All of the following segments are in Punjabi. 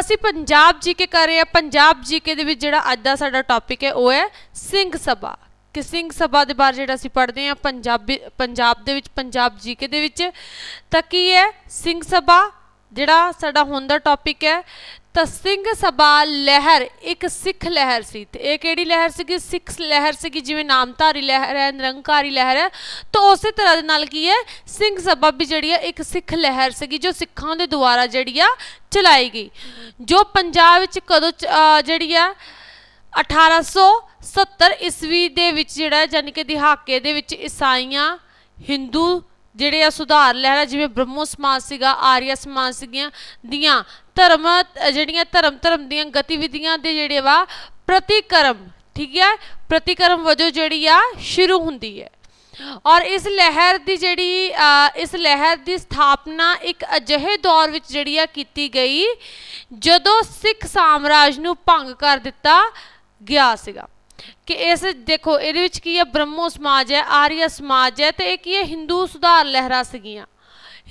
ਅਸੀਂ ਪੰਜਾਬ ਜੀਕੇ ਕਰ ਰਹੇ ਹਾਂ। ਪੰਜਾਬ ਜੀਕੇ ਦੇ ਵਿੱਚ ਜਿਹੜਾ ਅੱਜ ਦਾ ਸਾਡਾ ਟੌਪਿਕ ਹੈ, ਉਹ ਹੈ ਸਿੰਘ ਸਭਾ। ਕਿ ਸਿੰਘ ਸਭਾ ਦੇ ਬਾਰੇ ਜਿਹੜਾ ਅਸੀਂ ਪੜ੍ਹਦੇ ਹਾਂ, ਪੰਜਾਬੀ, ਪੰਜਾਬ ਦੇ ਵਿੱਚ, ਪੰਜਾਬ ਜੀਕੇ ਦੇ ਵਿੱਚ। ਤਾਂ ਕੀ ਹੈ, ਸਿੰਘ ਸਭਾ ਜਿਹੜਾ ਸਾਡਾ ਹੁਣ ਦਾ ਟੌਪਿਕ ਹੈ ਤਾਂ ਸਿੰਘ ਸਭਾ ਲਹਿਰ, ਇੱਕ ਸਿੱਖ ਲਹਿਰ ਸੀ। ਤੇ ਇਹ ਕਿਹੜੀ ਲਹਿਰ ਸੀਗੀ? ਸਿੱਖ ਲਹਿਰ ਸੀਗੀ, ਜਿਵੇਂ ਨਾਮਧਾਰੀ ਲਹਿਰ ਹੈ, ਨਿਰੰਕਾਰੀ ਲਹਿਰ ਹੈ। ਤਾਂ ਉਸੇ ਤਰ੍ਹਾਂ ਦੇ ਨਾਲ ਕੀ ਹੈ? ਸਿੰਘ ਸਭਾ ਵੀ ਜਿਹੜੀ ਹੈ, ਇੱਕ ਸਿੱਖ ਲਹਿਰ ਸੀਗੀ, ਜੋ ਸਿੱਖਾਂ ਦੇ ਦੁਆਰਾ ਜਿਹੜੀ ਆ ਚਲਾਈ ਗਈ। ਜੋ ਪੰਜਾਬ ਵਿੱਚ ਕਦੋਂ ਚ- ਜਿਹੜੀ ਆ 1870 ਈਸਵੀ ਦੇ ਵਿੱਚ ਜਿਹੜਾ ਯਾਨੀ ਕਿ ਦਿਹਾਕੇ ਦੇ ਵਿੱਚ ਈਸਾਈਆਂ, ਹਿੰਦੂ ਜਿਹੜੇ ਆ ਸੁਧਾਰ ਲਹਿਰਾਂ ਜਿਵੇਂ ਬ੍ਰਹਮੋ ਸਮਾਜ ਸੀਗਾ, ਆਰੀਆ ਸਮਾਜ ਸੀਗੀਆਂ, ਦੀਆਂ ਧਰਮ ਜਿਹੜੀਆਂ ਧਰਮ ਧਰਮ ਦੀਆਂ ਗਤੀਵਿਧੀਆਂ ਦੇ ਜਿਹੜੇ ਵਾ, ਪ੍ਰਤੀਕਰਮ, ਠੀਕ ਹੈ? ਪ੍ਰਤੀਕਰਮ ਵਜੋਂ ਜਿਹੜੀ ਆ, ਸ਼ੁਰੂ ਹੁੰਦੀ ਹੈ। ਔਰ ਇਸ ਲਹਿਰ ਦੀ ਜਿਹੜੀ ਇਸ ਲਹਿਰ ਦੀ ਸਥਾਪਨਾ ਇੱਕ ਅਜਿਹੇ ਦੌਰ ਵਿੱਚ ਜਿਹੜੀ ਆ ਕੀਤੀ ਗਈ, ਜਦੋਂ ਸਿੱਖ ਸਾਮਰਾਜ ਨੂੰ ਭੰਗ ਕਰ ਦਿੱਤਾ ਗਿਆ ਸੀਗਾ। ਕਿ ਇਸ ਦੇਖੋ, ਇਹਦੇ ਵਿੱਚ ਕੀ ਹੈ? ਬ੍ਰਹਮੋ ਸਮਾਜ ਹੈ, ਆਰੀਆ ਸਮਾਜ ਹੈ, ਤੇ ਇਹ ਕੀ ਹੈ? ਹਿੰਦੂ ਸੁਧਾਰ ਲਹਿਰਾਂ ਸੀਗੀਆਂ।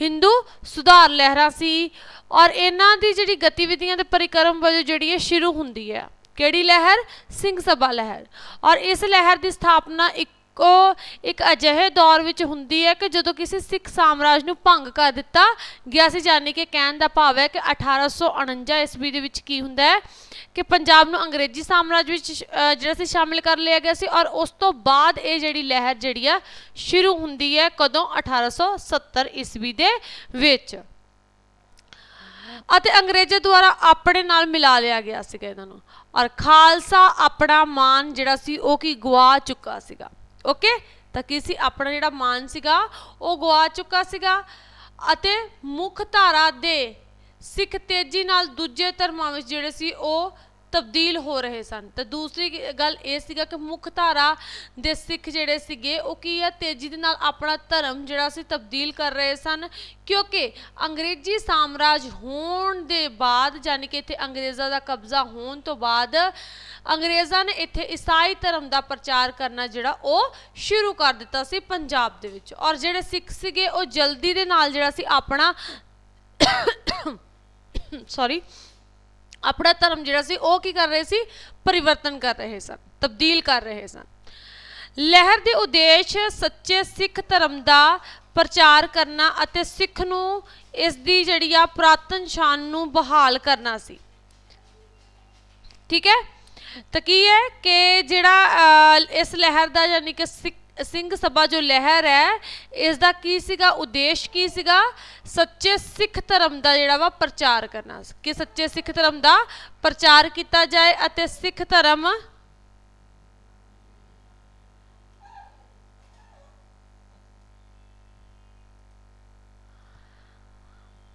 ਹਿੰਦੂ ਸੁਧਾਰ ਲਹਿਰਾਂ ਸੀ ਔਰ ਇਹਨਾਂ ਦੀ ਜਿਹੜੀ ਗਤੀਵਿਧੀਆਂ ਦੇ ਪਰਿਕਰਮ ਵਜੋਂ ਜਿਹੜੀ ਹੈ ਸ਼ੁਰੂ ਹੁੰਦੀ ਹੈ। ਕਿਹੜੀ ਲਹਿਰ? ਸਿੰਘ ਸਭਾ ਲਹਿਰ। ਔਰ ਇਸ ਲਹਿਰ ਦੀ ਸਥਾਪਨਾ ਉਹ ਇੱਕ ਅਜਿਹੇ ਦੌਰ ਵਿੱਚ ਹੁੰਦੀ ਹੈ ਕਿ ਜਦੋਂ ਕਿਸੇ ਸਿੱਖ ਸਾਮਰਾਜ ਨੂੰ ਭੰਗ ਕਰ ਦਿੱਤਾ, ਗਿਆ ਸੀ ਜਾਨੀ ਕਿ ਕਹਿਣ ਦਾ ਭਾਵ ਹੈ ਕਿ 1849 ਈਸਵੀ ਦੇ ਵਿੱਚ ਕੀ ਹੁੰਦਾ ਹੈ ਕਿ ਪੰਜਾਬ ਨੂੰ ਅੰਗਰੇਜ਼ੀ ਸਾਮਰਾਜ ਵਿੱਚ ਜਿਹੜਾ ਸੀ ਸ਼ਾਮਿਲ ਕਰ ਲਿਆ ਗਿਆ ਸੀ ਔਰ ਉਸ ਤੋਂ ਬਾਅਦ ਇਹ ਜਿਹੜੀ ਲਹਿਰ ਜਿਹੜੀ ਆ, ਸ਼ੁਰੂ ਹੁੰਦੀ ਹੈ ਕਦੋਂ? 1870 ਈਸਵੀ ਦੇ ਵਿੱਚ। ਅਤੇ ਅੰਗਰੇਜ਼ਾਂ ਦੁਆਰਾ ਆਪਣੇ ਨਾਲ ਮਿਲਾ ਲਿਆ ਗਿਆ ਸੀਗਾ ਇਹਨਾਂ ਨੂੰ। ਔਰ ਖਾਲਸਾ ਆਪਣਾ ਮਾਨ ਜਿਹੜਾ ਸੀ ਉਹ ਕੀ ਗਵਾ ਚੁੱਕਾ ਸੀਗਾ। ਓਕੇ ਤਾਂ ਕੀ ਸੀ? ਆਪਣਾ ਜਿਹੜਾ ਮਾਨ ਸੀਗਾ, ਉਹ ਗਵਾ ਚੁੱਕਾ ਸੀਗਾ ਅਤੇ ਮੁੱਖ ਧਾਰਾ ਦੇ ਸਿੱਖ ਤੇਜ਼ੀ ਨਾਲ ਦੂਜੇ ਧਰਮਾਂ ਵਿੱਚ ਜਿਹੜੇ ਸੀ, ਉਹ ਤਬਦੀਲ ਹੋ ਰਹੇ ਸਨ। ਤੇ ਦੂਸਰੀ ਗੱਲ ਇਹ ਸੀਗਾ ਕਿ ਮੁੱਖ ਧਾਰਾ ਦੇ ਸਿੱਖ ਜਿਹੜੇ ਸੀਗੇ, ਉਹ ਕੀ ਹੈ ਤੇਜ਼ੀ ਦੇ ਨਾਲ ਆਪਣਾ ਧਰਮ ਜਿਹੜਾ ਸੀ ਤਬਦੀਲ ਕਰ ਰਹੇ ਸਨ, ਕਿਉਂਕਿ ਅੰਗਰੇਜ਼ੀ ਸਾਮਰਾਜ ਹੋਣ ਦੇ ਬਾਅਦ ਯਾਨੀ ਕਿ ਇੱਥੇ ਅੰਗਰੇਜ਼ਾਂ ਦਾ ਕਬਜ਼ਾ ਹੋਣ ਤੋਂ ਬਾਅਦ, ਅੰਗਰੇਜ਼ਾਂ ਨੇ ਇੱਥੇ ਈਸਾਈ ਧਰਮ ਦਾ ਪ੍ਰਚਾਰ ਕਰਨਾ ਜਿਹੜਾ ਉਹ ਸ਼ੁਰੂ ਕਰ ਦਿੱਤਾ ਸੀ ਪੰਜਾਬ ਦੇ ਵਿੱਚ। ਔਰ ਜਿਹੜੇ ਸਿੱਖ ਸੀਗੇ, ਉਹ ਜਲਦੀ ਦੇ ਨਾਲ ਜਿਹੜਾ ਸੀ ਆਪਣਾ ਸੌਰੀ ਆਪਣਾ ਧਰਮ ਜਿਹੜਾ ਸੀ, ਉਹ ਕੀ ਕਰ ਰਹੇ ਸੀ? ਪਰਿਵਰਤਨ ਕਰ ਰਹੇ ਸਨ, ਤਬਦੀਲ ਕਰ ਰਹੇ ਸਨ। ਲਹਿਰ ਦੇ ਉਦੇਸ਼ ਸੱਚੇ ਸਿੱਖ ਧਰਮ ਦਾ ਪ੍ਰਚਾਰ ਕਰਨਾ ਅਤੇ ਸਿੱਖ ਨੂੰ ਇਸ ਦੀ ਜਿਹੜੀ ਆ ਪੁਰਾਤਨ ਸ਼ਾਨ ਨੂੰ ਬਹਾਲ ਕਰਨਾ ਸੀ। ਠੀਕ ਹੈ? ਤਾਂ ਕੀ ਹੈ ਕਿ ਜਿਹੜਾ ਇਸ ਲਹਿਰ ਦਾ ਯਾਨੀ ਕਿ ਸਿੱਖ ਸਿੰਘ ਸਭਾ ਜੋ ਲਹਿਰ ਹੈ ਇਸ ਦਾ ਕੀ ਸੀਗਾ ਉਦੇਸ਼ ਕੀ ਸੀਗਾ? ਸੱਚੇ ਸਿੱਖ ਧਰਮ ਦਾ ਜਿਹੜਾ ਵਾ ਪ੍ਰਚਾਰ ਕਰਨਾ ਕਿ ਸੱਚੇ ਸਿੱਖ ਧਰਮ ਦਾ ਪ੍ਰਚਾਰ ਕੀਤਾ ਜਾਏ ਅਤੇ ਸਿੱਖ ਧਰਮ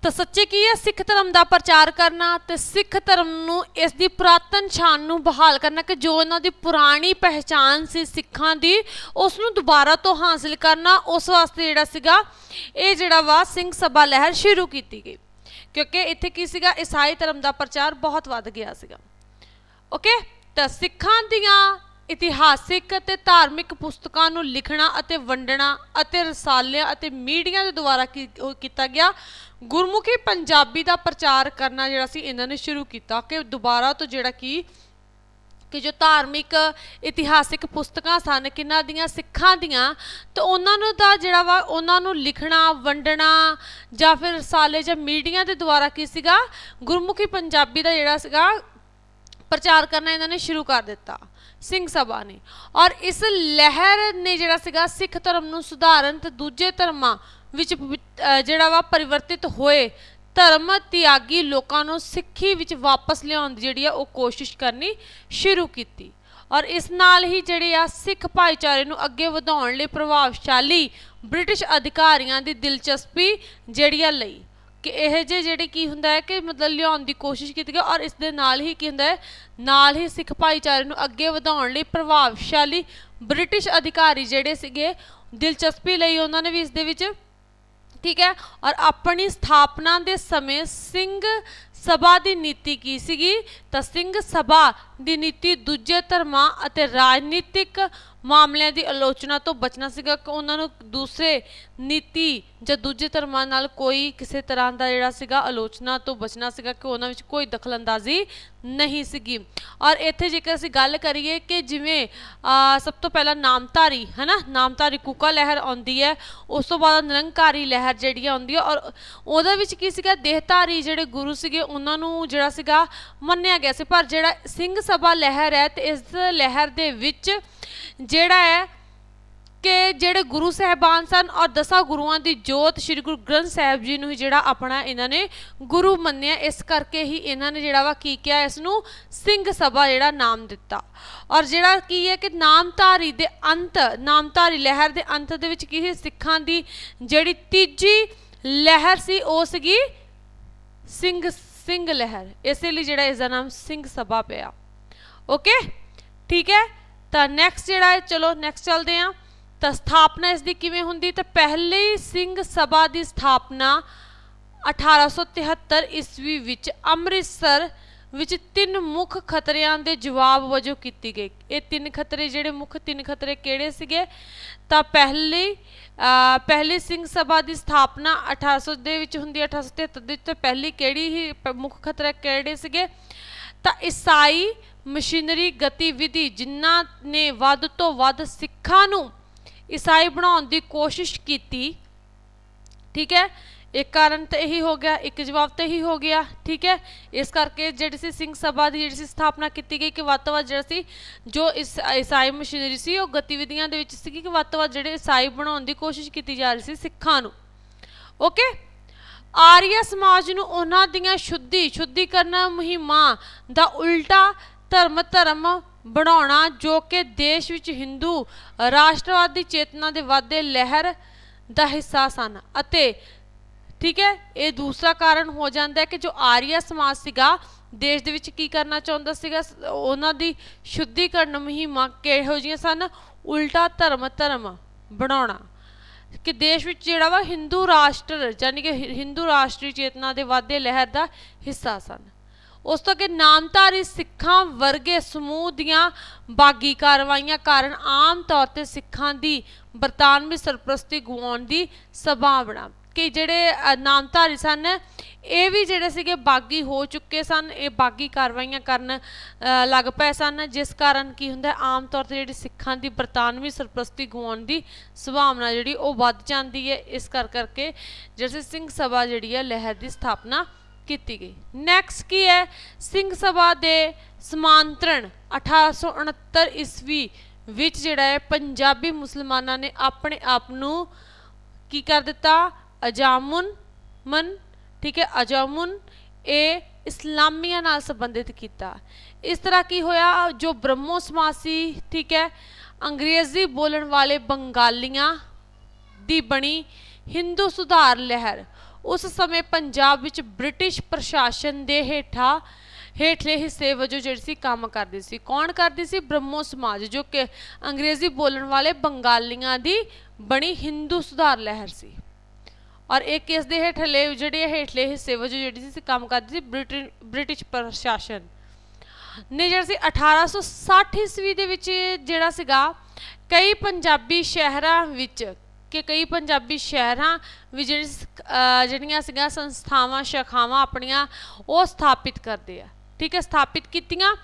ਤਾਂ ਸੱਚੇ ਕੀ ਹੈ? ਸਿੱਖ ਧਰਮ ਦਾ ਪ੍ਰਚਾਰ ਕਰਨਾ ਤੇ ਸਿੱਖ ਧਰਮ ਨੂੰ ਇਸ ਦੀ ਪੁਰਾਤਨ ਸ਼ਾਨ ਨੂੰ ਬਹਾਲ ਕਰਨਾ ਕਿ ਜੋ ਇਹਨਾਂ ਦੀ ਪੁਰਾਣੀ ਪਹਿਚਾਨ ਸੀ ਸਿੱਖਾਂ ਦੀ ਉਸ ਨੂੰ ਦੁਬਾਰਾ ਤੋਂ ਹਾਸਲ ਕਰਨਾ, ਉਸ ਵਾਸਤੇ ਜਿਹੜਾ ਸੀਗਾ, ਇਹ ਜਿਹੜਾ ਵਾ ਸਿੰਘ ਸਭਾ ਲਹਿਰ ਸ਼ੁਰੂ ਕੀਤੀ ਗਈ। ਕਿਉਂਕਿ ਇੱਥੇ ਕੀ ਸੀਗਾ? ਈਸਾਈ ਧਰਮ ਦਾ ਪ੍ਰਚਾਰ ਬਹੁਤ ਵੱਧ ਗਿਆ ਸੀਗਾ। ਓਕੇ ਤਾਂ ਸਿੱਖਾਂ ਦੀਆਂ ਇਤਿਹਾਸਿਕ ਅਤੇ ਧਾਰਮਿਕ ਪੁਸਤਕਾਂ ਨੂੰ ਲਿਖਣਾ ਅਤੇ ਵੰਡਣਾ ਅਤੇ ਰਸਾਲਿਆਂ ਅਤੇ ਮੀਡੀਆ ਦੇ ਦੁਆਰਾ ਕੀ, ਉਹ ਕੀਤਾ ਗਿਆ। ਗੁਰਮੁਖੀ ਪੰਜਾਬੀ ਦਾ ਪ੍ਰਚਾਰ ਕਰਨਾ ਜਿਹੜਾ ਸੀ, ਇਹਨਾਂ ਨੇ ਸ਼ੁਰੂ ਕੀਤਾ ਕਿ ਦੁਬਾਰਾ ਤੋਂ ਜਿਹੜਾ ਕੀ, ਕਿ ਜੋ ਧਾਰਮਿਕ, ਇਤਿਹਾਸਿਕ ਪੁਸਤਕਾਂ ਸਨ ਕਿਨਾਂ ਦੀਆਂ, ਸਿੱਖਾਂ ਦੀਆਂ, ਤਾਂ ਉਹਨਾਂ ਨੂੰ ਦਾ ਜਿਹੜਾ ਵਾ, ਉਹਨਾਂ ਨੂੰ ਲਿਖਣਾ, ਵੰਡਣਾ ਜਾਂ ਫਿਰ ਰਸਾਲੇ ਜਾਂ ਮੀਡੀਆ ਦੇ ਦੁਆਰਾ ਕੀ ਸੀਗਾ, ਗੁਰਮੁਖੀ ਪੰਜਾਬੀ ਦਾ ਜਿਹੜਾ ਸੀਗਾ, ਪ੍ਰਚਾਰ ਕਰਨਾ ਇਹਨਾਂ ਨੇ ਸ਼ੁਰੂ ਕਰ ਦਿੱਤਾ। ਸਿੰਘ ਸਭਾ ਨੇ। ਔਰ ਇਸ ਲਹਿਰ ਨੇ ਜਿਹੜਾ ਸੀਗਾ ਸਿੱਖ ਧਰਮ ਨੂੰ ਸੁਧਾਰਨ ਤੇ ਦੂਜੇ ਧਰਮਾਂ ਵਿੱਚ ਜਿਹੜਾ ਵਾ ਪਰਿਵਰਤਿਤ ਹੋਏ ਧਰਮ ਤਿਆਗੀ ਲੋਕਾਂ ਨੂੰ ਸਿੱਖੀ ਵਿੱਚ ਵਾਪਸ ਲਿਆਉਣ ਦੀ ਜਿਹੜੀ ਆ ਉਹ ਕੋਸ਼ਿਸ਼ ਕਰਨੀ ਸ਼ੁਰੂ ਕੀਤੀ। ਔਰ ਇਸ ਨਾਲ ਹੀ ਜਿਹੜੇ ਆ ਸਿੱਖ ਭਾਈਚਾਰੇ ਨੂੰ ਅੱਗੇ ਵਧਾਉਣ ਲਈ ਪ੍ਰਭਾਵਸ਼ਾਲੀ ਬ੍ਰਿਟਿਸ਼ ਅਧਿਕਾਰੀਆਂ ਦੀ ਦਿਲਚਸਪੀ ਜਿਹੜੀ ਆ ਲਈ। ਕਿ ਇਹ ਜੇ ਜਿਹੜੇ ਕੀ ਹੁੰਦਾ ਹੈ ਕਿ ਮਤਲਬ ਲਿਆਉਣ ਦੀ ਕੋਸ਼ਿਸ਼ ਕੀਤੀ ਗਈ ਔਰ ਇਸ ਦੇ ਨਾਲ ਹੀ ਕੀ ਹੁੰਦਾ ਹੈ, ਨਾਲ ਹੀ ਸਿੱਖ ਭਾਈਚਾਰੇ ਨੂੰ ਅੱਗੇ ਵਧਾਉਣ ਲਈ ਪ੍ਰਭਾਵਸ਼ਾਲੀ ਬ੍ਰਿਟਿਸ਼ ਅਧਿਕਾਰੀ ਜਿਹੜੇ ਸੀਗੇ, ਦਿਲਚਸਪੀ ਲਈ ਉਹਨਾਂ ਨੇ ਵੀ ਇਸ ਦੇ ਵਿੱਚ, ਠੀਕ ਹੈ, ਔਰ ਆਪਣੀ ਸਥਾਪਨਾ ਦੇ ਸਮੇਂ ਸਿੰਘ ਸਭਾ ਦੀ ਨੀਤੀ ਕੀ ਸੀਗੀ? ਤਾਂ ਸਿੰਘ ਸਭਾ ਦੀ ਨੀਤੀ ਦੂਜੇ ਧਰਮਾਂ ਅਤੇ ਰਾਜਨੀਤਿਕ ਮਾਮਲਿਆਂ ਦੀ ਆਲੋਚਨਾ ਤੋਂ ਬਚਣਾ ਸੀਗਾ ਕਿ ਉਹਨਾਂ ਨੂੰ ਦੂਸਰੇ ਨੀਤੀ ਜਾਂ ਦੂਜੇ ਧਰਮਾਂ ਨਾਲ ਕੋਈ ਕਿਸੇ ਤਰ੍ਹਾਂ ਦਾ ਜਿਹੜਾ ਸੀਗਾ ਆਲੋਚਨਾ ਤੋਂ ਬਚਣਾ ਸੀਗਾ ਕਿ ਉਹਨਾਂ ਵਿੱਚ ਕੋਈ ਦਖਲਅੰਦਾਜ਼ੀ ਨਹੀਂ ਸੀਗੀ। ਔਰ ਇੱਥੇ ਜੇਕਰ ਅਸੀਂ ਗੱਲ ਕਰੀਏ ਕਿ ਜਿਵੇਂ ਸਭ ਤੋਂ ਪਹਿਲਾਂ ਨਾਮਧਾਰੀ, ਹਨਾ? ਨਾਮਧਾਰੀ ਕੂਕਾ ਲਹਿਰ ਆਉਂਦੀ ਹੈ, ਉਸ ਤੋਂ ਬਾਅਦ ਨਿਰੰਕਾਰੀ ਲਹਿਰ ਜਿਹੜੀ ਆਉਂਦੀ ਹੈ ਔਰ ਉਹਦੇ ਵਿੱਚ ਕੀ ਸੀਗਾ? ਦੇਹਧਾਰੀ ਜਿਹੜੇ ਗੁਰੂ ਸੀਗੇ, ਉਹਨਾਂ ਨੂੰ ਜਿਹੜਾ ਸੀਗਾ ਮੰਨਿਆ ਗਿਆ ਸੀ। ਪਰ ਜਿਹੜਾ ਸਿੰਘ ਸਭਾ ਲਹਿਰ ਹੈ ਤੇ ਇਸ ਲਹਿਰ ਦੇ ਵਿੱਚ ਜਿਹੜਾ ਹੈ ਕਿ ਜਿਹੜੇ ਗੁਰੂ ਸਾਹਿਬਾਨ ਸਨ ਔਰ ਦਸਾਂ ਗੁਰੂਆਂ ਦੀ ਜੋਤ ਸ੍ਰੀ ਗੁਰੂ ਗ੍ਰੰਥ ਸਾਹਿਬ ਜੀ ਨੂੰ ਹੀ ਜਿਹੜਾ ਆਪਣਾ ਇਹਨਾਂ ਨੇ ਗੁਰੂ ਮੰਨਿਆ, ਇਸ ਕਰਕੇ ਹੀ ਇਹਨਾਂ ਨੇ ਜਿਹੜਾ ਵਾ ਕੀ ਕਿਹਾ ਇਸ ਨੂੰ ਸਿੰਘ ਸਭਾ ਜਿਹੜਾ ਨਾਮ ਦਿੱਤਾ। ਔਰ ਜਿਹੜਾ ਕੀ ਹੈ ਕਿ ਨਾਮਧਾਰੀ ਦੇ ਅੰਤ, ਨਾਮਧਾਰੀ ਲਹਿਰ ਦੇ ਅੰਤ ਦੇ ਵਿੱਚ ਕੀ ਸੀ ਸਿੱਖਾਂ ਦੀ ਜਿਹੜੀ ਤੀਜੀ ਲਹਿਰ ਸੀ, ਉਹ ਸੀਗੀ ਸਿੰਘ ਸਿੰਘ ਲਹਿਰ। ਇਸੇ ਲਈ ਜਿਹੜਾ ਇਸ ਦਾ ਨਾਮ ਸਿੰਘ ਸਭਾ ਪਿਆ। ਓਕੇ ਠੀਕ ਹੈ? ਤਾਂ ਨੈਕਸਟ ਜਿਹੜਾ ਹੈ ਚਲੋ ਨੈਕਸਟ ਚੱਲਦੇ ਹਾਂ। ਤਾਂ ਸਥਾਪਨਾ ਇਸ ਦੀ ਕਿਵੇਂ ਹੁੰਦੀ? ਤਾਂ ਪਹਿਲੀ ਸਿੰਘ ਸਭਾ ਦੀ ਸਥਾਪਨਾ 1873 ਈਸਵੀ ਵਿੱਚ ਅੰਮ੍ਰਿਤਸਰ ਵਿੱਚ ਤਿੰਨ ਮੁੱਖ ਖਤਰਿਆਂ ਦੇ ਜਵਾਬ ਵਜੋਂ ਕੀਤੀ ਗਈ। ਇਹ ਤਿੰਨ ਖਤਰੇ ਜਿਹੜੇ ਮੁੱਖ ਤਿੰਨ ਖਤਰੇ ਕਿਹੜੇ ਸੀਗੇ? ਤਾਂ ਪਹਿਲੀ ਪਹਿਲੀ ਸਿੰਘ ਸਭਾ ਦੀ ਸਥਾਪਨਾ 1800 ਦੇ ਵਿੱਚ ਹੁੰਦੀ ਹੈ 1873 ਦੇ ਵਿੱਚ। ਤਾਂ ਪਹਿਲੀ ਕਿਹੜੀ ਹੀ ਪ- ਮੁੱਖ ਖਤਰਾ ਕਿਹੜੇ ਸੀਗੇ? ਤਾਂ ਈਸਾਈ ਮਸ਼ੀਨਰੀ ਗਤੀਵਿਧੀ ਜਿਨ੍ਹਾਂ ਨੇ ਵੱਧ ਤੋਂ ਵੱਧ ਸਿੱਖਾਂ ਨੂੰ ਈਸਾਈ ਬਣਾਉਣ ਦੀ ਕੋਸ਼ਿਸ਼ ਕੀਤੀ, ਠੀਕ ਹੈ? ਇੱਕ ਕਾਰਨ ਤਾਂ ਇਹੀ ਹੋ ਗਿਆ, ਇੱਕ ਜਵਾਬ ਤਾਂ ਇਹੀ ਹੋ ਗਿਆ, ਠੀਕ ਹੈ? ਇਸ ਕਰਕੇ ਜਿਹੜੀ ਸੀ ਸਿੰਘ ਸਭਾ ਦੀ ਜਿਹੜੀ ਸੀ ਸਥਾਪਨਾ ਕੀਤੀ ਗਈ ਕਿ ਵੱਧ ਤੋਂ ਵੱਧ ਜਿਹੜਾ ਸੀ, ਜੋ ਇਸ ਈਸਾਈ ਮਸ਼ੀਨਰੀ ਸੀ, ਉਹ ਗਤੀਵਿਧੀਆਂ ਦੇ ਵਿੱਚ ਸੀ ਕਿ ਵੱਧ ਤੋਂ ਵੱਧ ਜਿਹੜੇ ਈਸਾਈ ਬਣਾਉਣ ਦੀ ਕੋਸ਼ਿਸ਼ ਕੀਤੀ ਜਾ ਰਹੀ ਸੀ ਸਿੱਖਾਂ ਨੂੰ। ਓਕੇ? ਆਰੀਆ ਸਮਾਜ ਨੂੰ ਉਹਨਾਂ ਦੀਆਂ ਸ਼ੁੱਧੀ, ਸ਼ੁੱਧੀਕਰਨ ਮੁਹਿੰਮਾਂ ਦਾ ਉਲਟਾ ਧਰਮ ਧਰਮ ਬਣਾਉਣਾ ਜੋ ਕਿ ਦੇਸ਼ ਵਿੱਚ ਹਿੰਦੂ, ਰਾਸ਼ਟਰਵਾਦੀ ਚੇਤਨਾ ਦੇ ਵਾਧੇ ਲਹਿਰ ਦਾ ਹਿੱਸਾ ਸਨ। ਅਤੇ ਠੀਕ ਹੈ, ਇਹ ਦੂਸਰਾ ਕਾਰਨ ਹੋ ਜਾਂਦਾ ਹੈ ਕਿ ਜੋ ਆਰੀਆ ਸਮਾਜ ਸੀਗਾ, ਦੇਸ਼ ਦੇ ਵਿੱਚ ਕੀ ਕਰਨਾ ਚਾਹੁੰਦਾ ਸੀਗਾ, ਸ- ਉਹਨਾਂ ਦੀ ਸ਼ੁੱਧੀਕਰਨ ਮੁਹਿੰਮਾਂ ਕਿਹੋ ਜਿਹੀਆਂ ਸਨ? ਉਲਟਾ ਧਰਮ ਧਰਮ ਬਣਾਉਣਾ। ਕਿ ਦੇਸ਼ ਵਿੱਚ ਜਿਹੜਾ ਵਾ ਹਿੰਦੂ ਰਾਸ਼ਟਰ ਯਾਨੀ ਕਿ ਹਿੰਦੂ ਰਾਸ਼ਟਰੀ ਚੇਤਨਾ ਦੇ ਵਾਧੇ ਲਹਿਰ ਦਾ ਹਿੱਸਾ ਸਨ। ਉਸ ਤੋਂ ਅੱਗੇ ਨਾਮਧਾਰੀ ਸਿੱਖਾਂ ਵਰਗੇ ਸਮੂਹ ਦੀਆਂ ਬਾਗੀ ਕਾਰਵਾਈਆਂ ਕਾਰਨ ਆਮ ਤੌਰ ਤੇ ਸਿੱਖਾਂ ਦੀ ਬਰਤਾਨਵੀ ਸਰਪ੍ਰਸਤੀ ਗੁਆਉਣ ਦੀ ਸੰਭਾਵਨਾ ਕਿ ਜਿਹੜੇ ਨਾਮਧਾਰੀ ਸਨ, ਇਹ ਵੀ ਜਿਹੜੇ ਸੀਗੇ ਬਾਗੀ ਹੋ ਚੁੱਕੇ ਸਨ, ਇਹ ਬਾਗੀ ਕਾਰਵਾਈਆਂ ਕਰਨ ਲੱਗ ਪਏ ਸਨ, ਜਿਸ ਕਾਰਨ ਕੀ ਹੁੰਦਾ, ਆਮ ਤੌਰ ਤੇ ਜਿਹੜੀ ਸਿੱਖਾਂ ਦੀ ਬਰਤਾਨਵੀ ਸਰਪ੍ਰਸਤੀ ਗਵਾਉਣ ਦੀ ਸੰਭਾਵਨਾ ਜਿਹੜੀ ਉਹ ਵੱਧ ਜਾਂਦੀ ਹੈ। ਇਸ ਕਰ ਕਰਕੇ ਜਿਹੜੇ ਸਿੰਘ ਸਭਾ ਜਿਹੜੀ ਹੈ, ਲਹਿਰ ਦੀ ਸਥਾਪਨਾ ਕੀਤੀ ਗਈ। ਨੈਕਸਟ ਕੀ ਹੈ? ਸਿੰਘ ਸਭਾ ਦੇ ਸਮਾਂਤਰਣ 1869 ਈਸਵੀ ਵਿੱਚ ਜਿਹੜਾ ਹੈ, ਪੰਜਾਬੀ ਮੁਸਲਮਾਨਾਂ ਨੇ ਆਪਣੇ ਆਪ ਨੂੰ ਕੀ ਕਰ ਦਿੱਤਾ? ਅਜਾਮੁਨ ਮਨ, ਠੀਕ ਹੈ, ਅਜਾਮੁਨ ਇਹ ਇਸਲਾਮੀਆਂ ਨਾਲ ਸੰਬੰਧਿਤ ਕੀਤਾ। ਇਸ ਤਰ੍ਹਾਂ ਕੀ ਹੋਇਆ? ਜੋ ਬ੍ਰਹਮੋ ਸਮਾਜ ਸੀ, ਠੀਕ ਹੈ, ਅੰਗਰੇਜ਼ੀ ਬੋਲਣ ਵਾਲੇ ਬੰਗਾਲੀਆਂ ਦੀ ਬਣੀ ਹਿੰਦੂ ਸੁਧਾਰ ਲਹਿਰ। ਉਸ ਸਮੇਂ ਪੰਜਾਬ ਵਿੱਚ ਬ੍ਰਿਟਿਸ਼ ਪ੍ਰਸ਼ਾਸਨ ਦੇ ਹੇਠਾਂ, ਹੇਠਲੇ ਹਿੱਸੇ ਵਜੋਂ ਜਿਹੜੀ ਸੀ ਕੰਮ ਕਰਦੀ ਸੀ। ਕੌਣ ਕਰਦੀ ਸੀ? ਬ੍ਰਹਮੋ ਸਮਾਜ, ਜੋ ਕਿ ਅੰਗਰੇਜ਼ੀ ਬੋਲਣ ਵਾਲੇ ਬੰਗਾਲੀਆਂ ਦੀ ਬਣੀ ਹਿੰਦੂ ਸੁਧਾਰ ਲਹਿਰ ਸੀ। ਔਰ ਇਹ ਕਿਸ ਦੇ ਹੇਠਲੇ, ਜਿਹੜੇ ਹੇਠਲੇ ਹਿੱਸੇ ਵਜੋਂ ਜਿਹੜੀ ਸੀ ਕੰਮ ਕਰਦੀ ਸੀ? ਬ੍ਰਿਟਿ- ਬ੍ਰਿਟਿਸ਼ ਪ੍ਰਸ਼ਾਸਨ। ਨੇ ਜਿਹੜਾ ਸੀ 1860 ਈਸਵੀ ਦੇ ਵਿੱਚ ਜਿਹੜਾ ਸੀਗਾ, ਕਈ ਪੰਜਾਬੀ ਸ਼ਹਿਰਾਂ ਵਿੱਚ ਕਿ ਕਈ ਪੰਜਾਬੀ ਸ਼ਹਿਰਾਂ ਵਿੱਚ ਜਿਹੜੀ ਜਿਹੜੀਆਂ ਸੀਗੀਆਂ ਸੰਸਥਾਵਾਂ, ਸ਼ਾਖਾਵਾਂ ਆਪਣੀਆਂ, ਉਹ ਸਥਾਪਿਤ ਕਰਦੇ ਆ। ਠੀਕ ਹੈ, ਸਥਾਪਿਤ ਕੀਤੀਆਂ।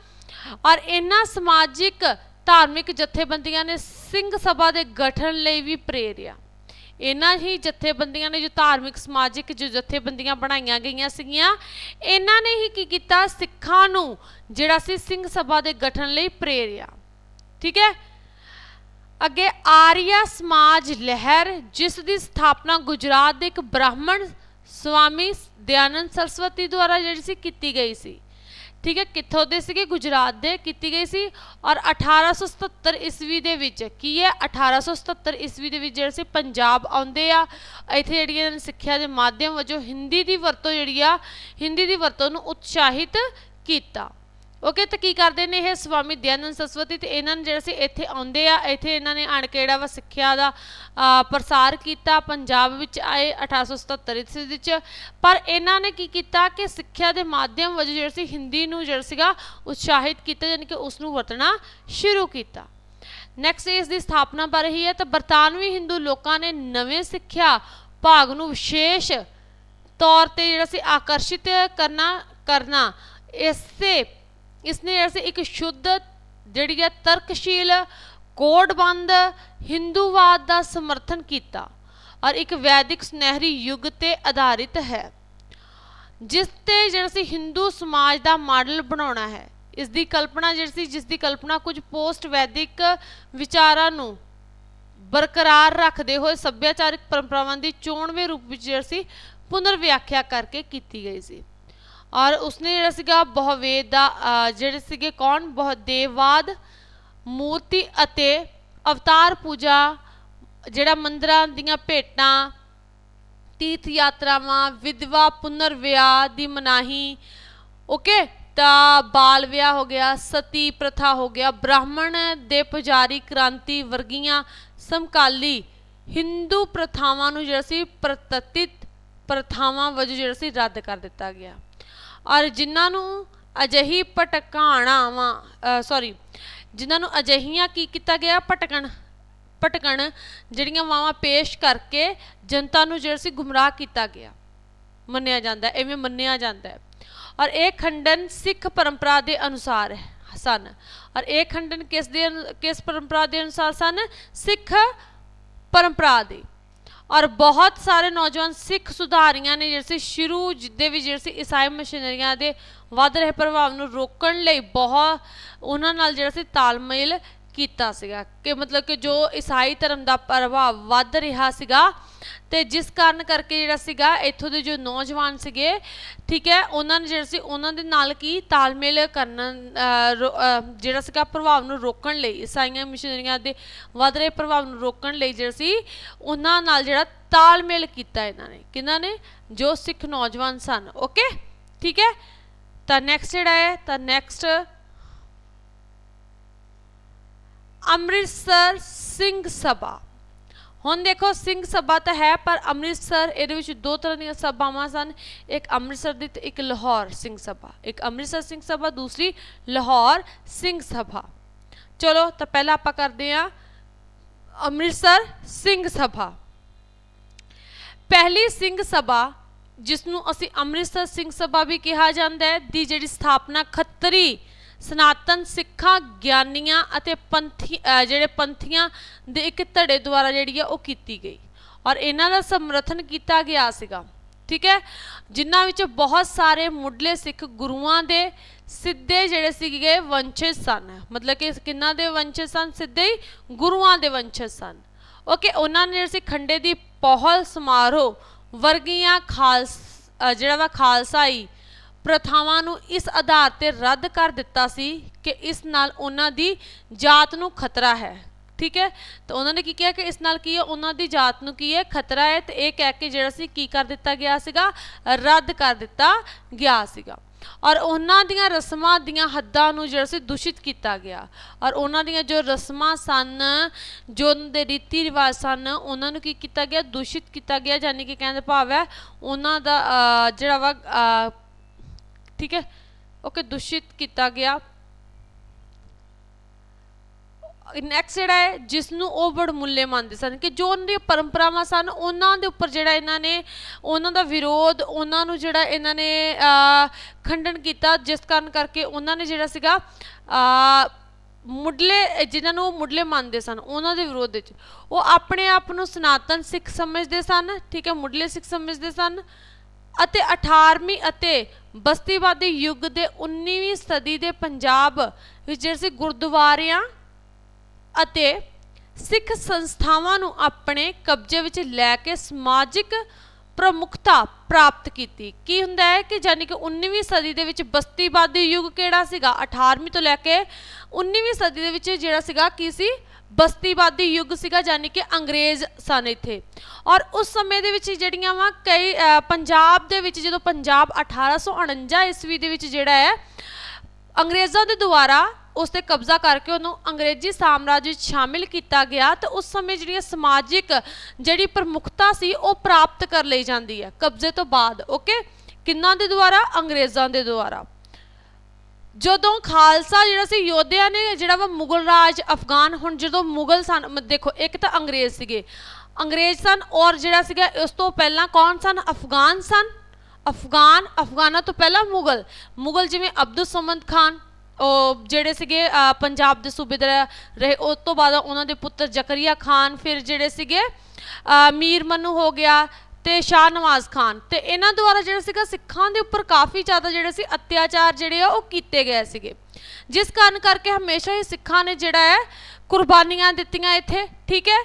ਔਰ ਇਹਨਾਂ ਸਮਾਜਿਕ, ਧਾਰਮਿਕ ਜਥੇਬੰਦੀਆਂ ਨੇ ਸਿੰਘ ਸਭਾ ਦੇ ਗਠਨ ਲਈ ਵੀ ਪ੍ਰੇਰਿਆ। ਇਹਨਾਂ ਹੀ ਜਥੇਬੰਦੀਆਂ ਨੇ ਜੋ ਧਾਰਮਿਕ, ਸਮਾਜਿਕ ਜੋ ਜਥੇਬੰਦੀਆਂ ਬਣਾਈਆਂ ਗਈਆਂ ਸੀਗੀਆਂ, ਇਹਨਾਂ ਨੇ ਹੀ ਕੀ ਕੀਤਾ? ਸਿੱਖਾਂ ਨੂੰ ਜਿਹੜਾ ਸੀ ਸਿੰਘ ਸਭਾ ਦੇ ਗਠਨ ਲਈ ਪ੍ਰੇਰਿਆ। ਠੀਕ ਹੈ ਅੱਗੇ ਆਰੀਆ ਸਮਾਜ ਲਹਿਰ, ਜਿਸ ਦੀ ਸਥਾਪਨਾ ਗੁਜਰਾਤ ਦੇ ਇੱਕ ਬ੍ਰਾਹਮਣ ਸਵਾਮੀ ਦਿਆਨੰਦ ਸਰਸਵਤੀ ਦੁਆਰਾ ਜਿਹੜੀ ਸੀ ਕੀਤੀ ਗਈ ਸੀ। ਠੀਕ ਹੈ, ਕਿੱਥੋਂ ਦੇ ਸੀਗੇ? ਗੁਜਰਾਤ ਦੇ ਕੀਤੀ ਗਈ ਸੀ ਔਰ 1877 ਈਸਵੀ ਦੇ ਵਿੱਚ ਕੀ ਹੈ? 1877 ਈਸਵੀ ਦੇ ਵਿੱਚ ਜਿਹੜੇ ਸੀ ਪੰਜਾਬ ਆਉਂਦੇ ਆ। ਇੱਥੇ ਜਿਹੜੀ ਇਹਨਾਂ ਨੇ ਸਿੱਖਿਆ ਦੇ ਮਾਧਿਅਮ ਵਜੋਂ ਹਿੰਦੀ ਦੀ ਵਰਤੋਂ ਜਿਹੜੀ ਆ, ਹਿੰਦੀ ਦੀ ਵਰਤੋਂ ਨੂੰ ਉਤਸ਼ਾਹਿਤ ਕੀਤਾ। ਓਕੇ ਤਾਂ ਕੀ ਕਰਦੇ ਨੇ ਇਹ ਸਵਾਮੀ ਦਿਆਨੰਦ ਸਰਸਵਤੀ ਤੇ ਇਹਨਾਂ ਨੇ ਜਿਹੜਾ ਸੀ ਇੱਥੇ ਆਉਂਦੇ ਆ, ਇੱਥੇ ਇਹਨਾਂ ਨੇ ਆਣ ਕੇ ਜਿਹੜਾ ਵਾ ਸਿੱਖਿਆ ਦਾ ਪ੍ਰਸਾਰ ਕੀਤਾ, ਪੰਜਾਬ ਵਿੱਚ ਆਏ 1877 ਈਸਵੀ ਵਿੱਚ। ਪਰ ਇਹਨਾਂ ਨੇ ਕੀ ਕੀਤਾ ਕਿ ਸਿੱਖਿਆ ਦੇ ਮਾਧਿਅਮ ਵਜੋਂ ਜਿਹੜਾ ਸੀ ਹਿੰਦੀ ਨੂੰ ਜਿਹੜਾ ਸੀਗਾ ਉਤਸ਼ਾਹਿਤ ਕੀਤਾ, ਯਾਨੀ ਕਿ ਉਸ ਨੂੰ ਵਰਤਣਾ ਸ਼ੁਰੂ ਕੀਤਾ। ਨੈਕਸਟ ਇਸ ਦੀ ਸਥਾਪਨਾ ਬਾਰੇ ਰਹੀ ਹੈ ਤਾਂ ਬਰਤਾਨਵੀ ਹਿੰਦੂ ਲੋਕਾਂ ਨੇ ਨਵੇਂ ਸਿੱਖਿਆ ਭਾਗ ਨੂੰ ਵਿਸ਼ੇਸ਼ ਤੌਰ ਤੇ ਜਿਹੜਾ ਸੀ ਆਕਰਸ਼ਿਤ ਕਰਨਾ ਕਰਨਾ, ਇਸੇ ਇਸਨੇ ਜਿਹੜਾ ਸੀ ਇੱਕ ਸ਼ੁੱਧ, ਜਿਹੜੀ ਹੈ ਤਰਕਸ਼ੀਲ ਕੋਡਬੰਦ ਹਿੰਦੂਵਾਦ ਦਾ ਸਮਰਥਨ ਕੀਤਾ ਔਰ ਇੱਕ ਵੈਦਿਕ ਸੁਨਹਿਰੀ ਯੁੱਗ ਤੇ ਆਧਾਰਿਤ ਹੈ, ਜਿਸ ਤੇ ਜਿਹੜਾ ਸੀ ਹਿੰਦੂ ਸਮਾਜ ਦਾ ਮਾਡਲ ਬਣਾਉਣਾ ਹੈ। ਇਸ ਦੀ ਕਲਪਨਾ ਜਿਹੜੀ ਸੀ ਜਿਸ ਦੀ ਕਲਪਨਾ ਕੁਝ ਪੋਸਟ ਵੈਦਿਕ ਵਿਚਾਰਾਂ ਨੂੰ ਬਰਕਰਾਰ ਰੱਖਦੇ ਹੋਏ ਸੱਭਿਆਚਾਰਕ ਪਰੰਪਰਾਵਾਂ ਦੀ ਚੋਣਵੇਂ ਰੂਪ ਵਿੱਚ ਜਿਹੜਾ ਸੀ ਪੁਨਰ ਵਿਆਖਿਆ ਕਰਕੇ ਕੀਤੀ ਗਈ ਸੀ। ਔਰ ਉਸਨੇ ਜਿਹੜਾ ਸੀਗਾ ਬਹੁਵੇਦ ਦਾ ਜਿਹੜੇ ਸੀਗੇ ਕੌਣ? ਬਹੁਦੇਵਵਾਦ ਮੂਰਤੀ ਅਤੇ ਅਵਤਾਰ ਪੂਜਾ, ਜਿਹੜਾ ਮੰਦਰਾਂ ਦੀਆਂ ਭੇਟਾਂ, ਤੀਰਥ ਯਾਤਰਾਵਾਂ, ਵਿਧਵਾ ਪੁਨਰ ਵਿਆਹ ਦੀ ਮਨਾਹੀ, ਓਕੇ? ਤਾਂ ਬਾਲ ਵਿਆਹ ਹੋ ਗਿਆ, ਸਤੀ ਪ੍ਰਥਾ ਹੋ ਗਿਆ, ਬ੍ਰਾਹਮਣ ਦੇ ਪੁਜਾਰੀ ਕ੍ਰਾਂਤੀ ਵਰਗੀਆਂ ਸਮਕਾਲੀ ਹਿੰਦੂ ਪ੍ਰਥਾਵਾਂ ਨੂੰ ਜਿਹੜਾ ਸੀ ਪ੍ਰਤਤਿਤ ਪ੍ਰਥਾਵਾਂ ਵਜੋਂ ਜਿਹੜਾ ਸੀ ਰੱਦ ਕਰ ਦਿੱਤਾ ਗਿਆ। ਔਰ ਜਿਨ੍ਹਾਂ ਨੂੰ ਅਜਿਹੀ ਭਟਕਾਣਾਵਾਂ ਸੌਰੀ ਜਿਨ੍ਹਾਂ ਨੂੰ ਅਜਿਹੀਆਂ ਕੀ ਕੀਤਾ ਗਿਆ? ਭਟਕਣ ਭਟਕਣ ਜਿਹੜੀਆਂ ਵਾਵਾਂ ਪੇਸ਼ ਕਰਕੇ ਜਨਤਾ ਨੂੰ ਜਿਹੜਾ ਸੀ ਗੁੰਮਰਾਹ ਕੀਤਾ ਗਿਆ। ਮੰਨਿਆ ਜਾਂਦਾ ਹੈ, ਐਵੇਂ ਮੰਨਿਆ ਜਾਂਦਾ ਔਰ ਇਹ ਖੰਡਨ ਸਿੱਖ ਪਰੰਪਰਾ ਦੇ ਅਨੁਸਾਰ ਹੈ- ਸਨ। ਔਰ ਇਹ ਖੰਡਨ ਕਿਸ ਦੇ ਅਨੁ- ਕਿਸ ਪਰੰਪਰਾ ਦੇ ਅਨੁਸਾਰ ਸਨ? ਸਿੱਖ ਪਰੰਪਰਾ ਦੇ। ਔਰ ਬਹੁਤ ਸਾਰੇ ਨੌਜਵਾਨ ਸਿੱਖ ਸੁਧਾਰੀਆਂ ਨੇ ਜਿਹੜੇ ਸੀ ਸ਼ੁਰੂ ਜਿੱਦੇ ਵੀ ਜਿਹੜੇ ਸੀ ਈਸਾਈ ਮਸ਼ੀਨਰੀਆਂ ਦੇ ਵੱਧ ਰਹੇ ਪ੍ਰਭਾਵ ਨੂੰ ਰੋਕਣ ਲਈ ਬਹੁਤ ਉਹਨਾਂ ਨਾਲ ਜਿਹੜਾ ਸੀ ਤਾਲਮੇਲ ਕੀਤਾ ਸੀਗਾ ਕਿ ਮਤਲਬ ਕਿ ਜੋ ਈਸਾਈ ਧਰਮ ਦਾ ਪ੍ਰਭਾਵ ਵੱਧ ਰਿਹਾ ਸੀਗਾ ਤੇ ਜਿਸ ਕਾਰਨ ਕਰਕੇ ਜਿਹੜਾ ਸੀਗਾ ਇੱਥੋਂ ਦੇ ਜੋ ਨੌਜਵਾਨ ਸੀਗੇ, ਠੀਕ ਹੈ, ਉਹਨਾਂ ਨੇ ਜਿਹੜਾ ਸੀ ਉਹਨਾਂ ਦੇ ਨਾਲ ਕੀ ਤਾਲਮੇਲ ਕਰਨ ਰੋ- ਜਿਹੜਾ ਸੀਗਾ ਪ੍ਰਭਾਵ ਨੂੰ ਰੋਕਣ ਲਈ, ਈਸਾਈਆਂ ਮਿਸ਼ਨਰੀਆਂ ਦੇ ਵੱਧ ਰਹੇ ਪ੍ਰਭਾਵ ਨੂੰ ਰੋਕਣ ਲਈ ਜਿਹੜਾ ਸੀ, ਉਹਨਾਂ ਨਾਲ ਜਿਹੜਾ ਤਾਲਮੇਲ ਕੀਤਾ ਇਹਨਾਂ ਨੇ, ਕਿਹਨਾਂ ਨੇ? ਜੋ ਸਿੱਖ ਨੌਜਵਾਨ ਸਨ ਓਕੇ ਠੀਕ ਹੈ? ਤਾਂ ਨੈਕਸਟ ਜਿਹੜਾ ਹੈ, ਤਾਂ ਨੈਕਸਟ ਅੰਮ੍ਰਿਤਸਰ ਸਿੰਘ ਸਭਾ। ਹੁਣ ਦੇਖੋ, ਸਿੰਘ ਸਭਾ ਤਾਂ ਹੈ, ਪਰ ਅੰਮ੍ਰਿਤਸਰ ਇਹਦੇ ਵਿੱਚ ਦੋ ਤਰ੍ਹਾਂ ਦੀਆਂ ਸਭਾਵਾਂ ਸਨ। ਇੱਕ ਅੰਮ੍ਰਿਤਸਰ ਦੀ ਤੇ ਇੱਕ ਲਾਹੌਰ ਸਿੰਘ ਸਭਾ। ਇੱਕ ਅੰਮ੍ਰਿਤਸਰ ਸਿੰਘ ਸਭਾ, ਦੂਸਰੀ ਲਾਹੌਰ ਸਿੰਘ ਸਭਾ। ਚਲੋ, ਤਾਂ ਪਹਿਲਾਂ ਆਪਾਂ ਕਰਦੇ ਹਾਂ ਅੰਮ੍ਰਿਤਸਰ ਸਿੰਘ ਸਭਾ। ਪਹਿਲੀ ਸਿੰਘ ਸਭਾ ਜਿਸ ਨੂੰ ਅਸੀਂ ਅੰਮ੍ਰਿਤਸਰ ਸਿੰਘ ਸਭਾ ਵੀ ਕਿਹਾ ਜਾਂਦਾ ਹੈ, ਦੀ ਜਿਹੜੀ ਸਥਾਪਨਾ ਖੱਤਰੀ ਸਨਾਤਨ ਸਿੱਖਾਂ, ਗਿਆਨੀਆਂ ਅਤੇ ਪੰਥੀ ਜਿਹੜੇ ਪੰਥੀਆਂ ਦੇ ਇੱਕ ਧੜੇ ਦੁਆਰਾ ਜਿਹੜੀ ਆ ਉਹ ਕੀਤੀ ਗਈ। ਔਰ ਇਹਨਾਂ ਦਾ ਸਮਰਥਨ ਕੀਤਾ ਗਿਆ ਸੀਗਾ। ਠੀਕ ਹੈ? ਜਿਨ੍ਹਾਂ ਵਿੱਚ ਬਹੁਤ ਸਾਰੇ ਮੁੱਢਲੇ ਸਿੱਖ ਗੁਰੂਆਂ ਦੇ ਸਿੱਧੇ ਜਿਹੜੇ ਸੀਗੇ ਵੰਸ਼ਜ ਸਨ। ਮਤਲਬ ਕਿ ਕਿੰਨਾ ਦੇ ਵੰਸ਼ਜ ਸਨ? ਸਿੱਧੇ ਹੀ ਗੁਰੂਆਂ ਦੇ ਵੰਸ਼ਜ ਸਨ। ਓਕੇ, ਉਹਨਾਂ ਨੇ ਜਿਹੜੇ ਸੀ ਖੰਡੇ ਦੀ ਪਹੁਲ ਸਮਾਰੋਹ ਵਰਗੀਆਂ ਖਾਲਸ ਜਿਹੜਾ ਵਾ ਖਾਲਸਾਈ ਪ੍ਰਥਾਵਾਂ ਨੂੰ ਇਸ ਆਧਾਰ ਤੇ ਰੱਦ ਕਰ ਦਿੱਤਾ ਸੀ ਕਿ ਇਸ ਨਾਲ ਉਹਨਾਂ ਦੀ ਜਾਤ ਨੂੰ ਖਤਰਾ ਹੈ। ਠੀਕ ਹੈ? ਤਾਂ ਉਹਨਾਂ ਨੇ ਕੀ ਕਿਹਾ ਕਿ ਇਸ ਨਾਲ ਕੀ ਹੈ? ਉਹਨਾਂ ਦੀ ਜਾਤ ਨੂੰ ਕੀ ਹੈ? ਖਤਰਾ ਹੈ। ਤੇ ਇਹ ਕਹਿ ਕੇ ਜਿਹੜਾ ਸੀ, ਕੀ ਕਰ ਦਿੱਤਾ ਗਿਆ ਸੀਗਾ? ਰੱਦ ਕਰ ਦਿੱਤਾ ਗਿਆ ਸੀਗਾ। ਔਰ ਉਹਨਾਂ ਦੀਆਂ ਰਸਮਾਂ ਦੀਆਂ ਹੱਦਾਂ ਨੂੰ ਜਿਹੜਾ ਸੀ, ਦੂਸ਼ਿਤ ਕੀਤਾ ਗਿਆ। ਔਰ ਉਹਨਾਂ ਦੀਆਂ ਜੋ ਰਸਮਾਂ ਸਨ, ਜੋ ਉਹਨਾਂ ਦੇ ਰੀਤੀ ਰਿਵਾਜ ਸਨ, ਉਹਨਾਂ ਨੂੰ ਕੀ ਕੀਤਾ ਗਿਆ? ਦੂਸ਼ਿਤ ਕੀਤਾ ਗਿਆ। ਯਾਨੀ ਕਿ ਕਹਿੰਦੇ ਭਾਵ ਹੈ, ਉਹਨਾਂ ਦਾ ਜਿਹੜਾ ਵਾ ਠੀਕ ਹੈ? ਓਕੇ ਦੂਸ਼ਿਤ ਕੀਤਾ ਗਿਆ। ਨੈਕਸਟ ਜਿਹੜਾ ਹੈ ਜਿਸ ਨੂੰ ਉਹ ਬੜਮੁੱਲੇ ਮੰਨਦੇ ਸਨ ਕਿ ਜੋ ਉਹਨਾਂ ਦੀਆਂ ਪਰੰਪਰਾਵਾਂ ਸਨ, ਉਹਨਾਂ ਦੇ ਉੱਪਰ ਜਿਹੜਾ ਇਹਨਾਂ ਨੇ ਉਹਨਾਂ ਦਾ ਵਿਰੋਧ, ਉਹਨਾਂ ਨੂੰ ਜਿਹੜਾ ਇਹਨਾਂ ਨੇ ਖੰਡਨ ਕੀਤਾ, ਜਿਸ ਕਾਰਨ ਕਰਕੇ ਉਹਨਾਂ ਨੇ ਜਿਹੜਾ ਸੀਗਾ ਮੁੱਢਲੇ, ਜਿਨ੍ਹਾਂ ਨੂੰ ਉਹ ਮੁੱਢਲੇ ਮੰਨਦੇ ਸਨ, ਉਹਨਾਂ ਦੇ ਵਿਰੋਧ ਵਿੱਚ। ਉਹ ਆਪਣੇ ਆਪ ਨੂੰ ਸਨਾਤਨ ਸਿੱਖ ਸਮਝਦੇ ਸਨ, ਠੀਕ ਹੈ? ਮੁੱਢਲੇ ਸਿੱਖ ਸਮਝਦੇ ਸਨ। ਅਤੇ 18ਵੀਂ ਅਤੇ ਬਸਤੀਵਾਦੀ ਯੁੱਗ ਦੇ 19ਵੀਂ ਸਦੀ ਦੇ ਪੰਜਾਬ ਵਿੱਚ ਜਿਹੜੇ ਸੀ ਗੁਰਦੁਆਰਿਆਂ ਅਤੇ ਸਿੱਖ ਸੰਸਥਾਵਾਂ ਨੂੰ ਆਪਣੇ ਕਬਜ਼ੇ ਵਿੱਚ ਲੈ ਕੇ ਸਮਾਜਿਕ ਪ੍ਰਮੁੱਖਤਾ ਪ੍ਰਾਪਤ ਕੀਤੀ। ਕੀ ਹੁੰਦਾ ਹੈ ਕਿ ਜਾਨੀ ਕਿ 19ਵੀਂ ਸਦੀ ਦੇ ਵਿੱਚ ਬਸਤੀਵਾਦੀ ਯੁੱਗ ਕਿਹੜਾ ਸੀਗਾ? 18ਵੀਂ ਤੋਂ ਲੈ ਕੇ 19ਵੀਂ ਸਦੀ ਦੇ ਵਿੱਚ ਜਿਹੜਾ ਸੀਗਾ ਕੀ ਸੀ? ਬਸਤੀਵਾਦੀ ਯੁੱਗ ਸੀਗਾ ਯਾਨੀ ਕਿ ਅੰਗਰੇਜ਼ ਸਨ ਇੱਥੇ। ਔਰ ਉਸ ਸਮੇਂ ਦੇ ਵਿੱਚ ਜਿਹੜੀਆਂ ਵਾ ਕਈ ਪੰਜਾਬ ਦੇ ਵਿੱਚ ਜਦੋਂ ਪੰਜਾਬ 1849 ਈਸਵੀ ਦੇ ਵਿੱਚ ਜਿਹੜਾ ਹੈ, ਅੰਗਰੇਜ਼ਾਂ ਦੇ ਦੁਆਰਾ ਉਸ ਤੇ ਕਬਜ਼ਾ ਕਰਕੇ ਉਹਨੂੰ ਅੰਗਰੇਜ਼ੀ ਸਾਮਰਾਜ ਵਿੱਚ ਸ਼ਾਮਿਲ ਕੀਤਾ ਗਿਆ, ਤੇ ਉਸ ਸਮੇਂ ਜਿਹੜੀਆਂ ਸਮਾਜਿਕ ਜਿਹੜੀ ਪ੍ਰਮੁਖਤਾ ਸੀ, ਉਹ ਪ੍ਰਾਪਤ ਕਰ ਲਈ ਜਾਂਦੀ ਹੈ, ਕਬਜ਼ੇ ਤੋਂ ਬਾਅਦ, ਓਕੇ? ਕਿੰਨਾਂ ਦੇ ਦੁਆਰਾ? ਅੰਗਰੇਜ਼ਾਂ ਦੇ ਦੁਆਰਾ। ਜਦੋਂ ਖਾਲਸਾ ਜਿਹੜਾ ਸੀ ਯੋਧਿਆਂ ਨੇ ਜਿਹੜਾ ਵਾ ਮੁਗਲ ਰਾਜ ਅਫਗਾਨ, ਹੁਣ ਜਦੋਂ ਮੁਗਲ ਸਨ, ਮ- ਦੇਖੋ, ਇੱਕ ਤਾਂ ਅੰਗਰੇਜ਼ ਸੀਗੇ। ਅੰਗਰੇਜ਼ ਸਨ ਔਰ ਜਿਹੜਾ ਸੀਗਾ, ਉਸ ਤੋਂ ਪਹਿਲਾਂ ਕੌਣ ਸਨ? ਅਫਗਾਨ ਸਨ। ਅਫਗਾਨ, ਅਫਗਾਨਾਂ ਤੋਂ ਪਹਿਲਾਂ ਮੁਗਲ। ਮੁਗਲ ਜਿਵੇਂ ਅਬਦੁਲ ਸਮਦ ਖਾਨ, ਉਹ ਜਿਹੜੇ ਸੀਗੇ ਪੰਜਾਬ ਦੇ ਸੂਬੇਦਾਰ ਰਹੇ ਉਸ ਤੋਂ ਬਾਅਦ ਉਹਨਾਂ ਦੇ ਪੁੱਤਰ ਜ਼ਕਰੀਆ ਖਾਨ, ਫਿਰ ਜਿਹੜੇ ਸੀਗੇ ਮੀਰ ਮਨੂ ਹੋ ਗਿਆ ਤੇ ਸ਼ਾਹ ਨਵਾਜ਼ ਖਾਨ। ਤੇ ਇਹਨਾਂ ਦੁਆਰਾ ਜਿਹੜਾ ਸੀਗਾ ਸਿੱਖਾਂ ਦੇ ਉੱਪਰ ਕਾਫੀ ਜ਼ਿਆਦਾ ਜਿਹੜੇ ਸੀ ਅਤਿਆਚਾਰ ਜਿਹੜੇ ਆ, ਉਹ ਕੀਤੇ ਗਏ ਸੀਗੇ। ਜਿਸ ਕਾਰਨ ਕਰਕੇ ਹਮੇਸ਼ਾ ਹੀ ਸਿੱਖਾਂ ਨੇ ਜਿਹੜਾ ਹੈ ਕੁਰਬਾਨੀਆਂ ਦਿੱਤੀਆਂ ਇੱਥੇ, ਠੀਕ ਹੈ?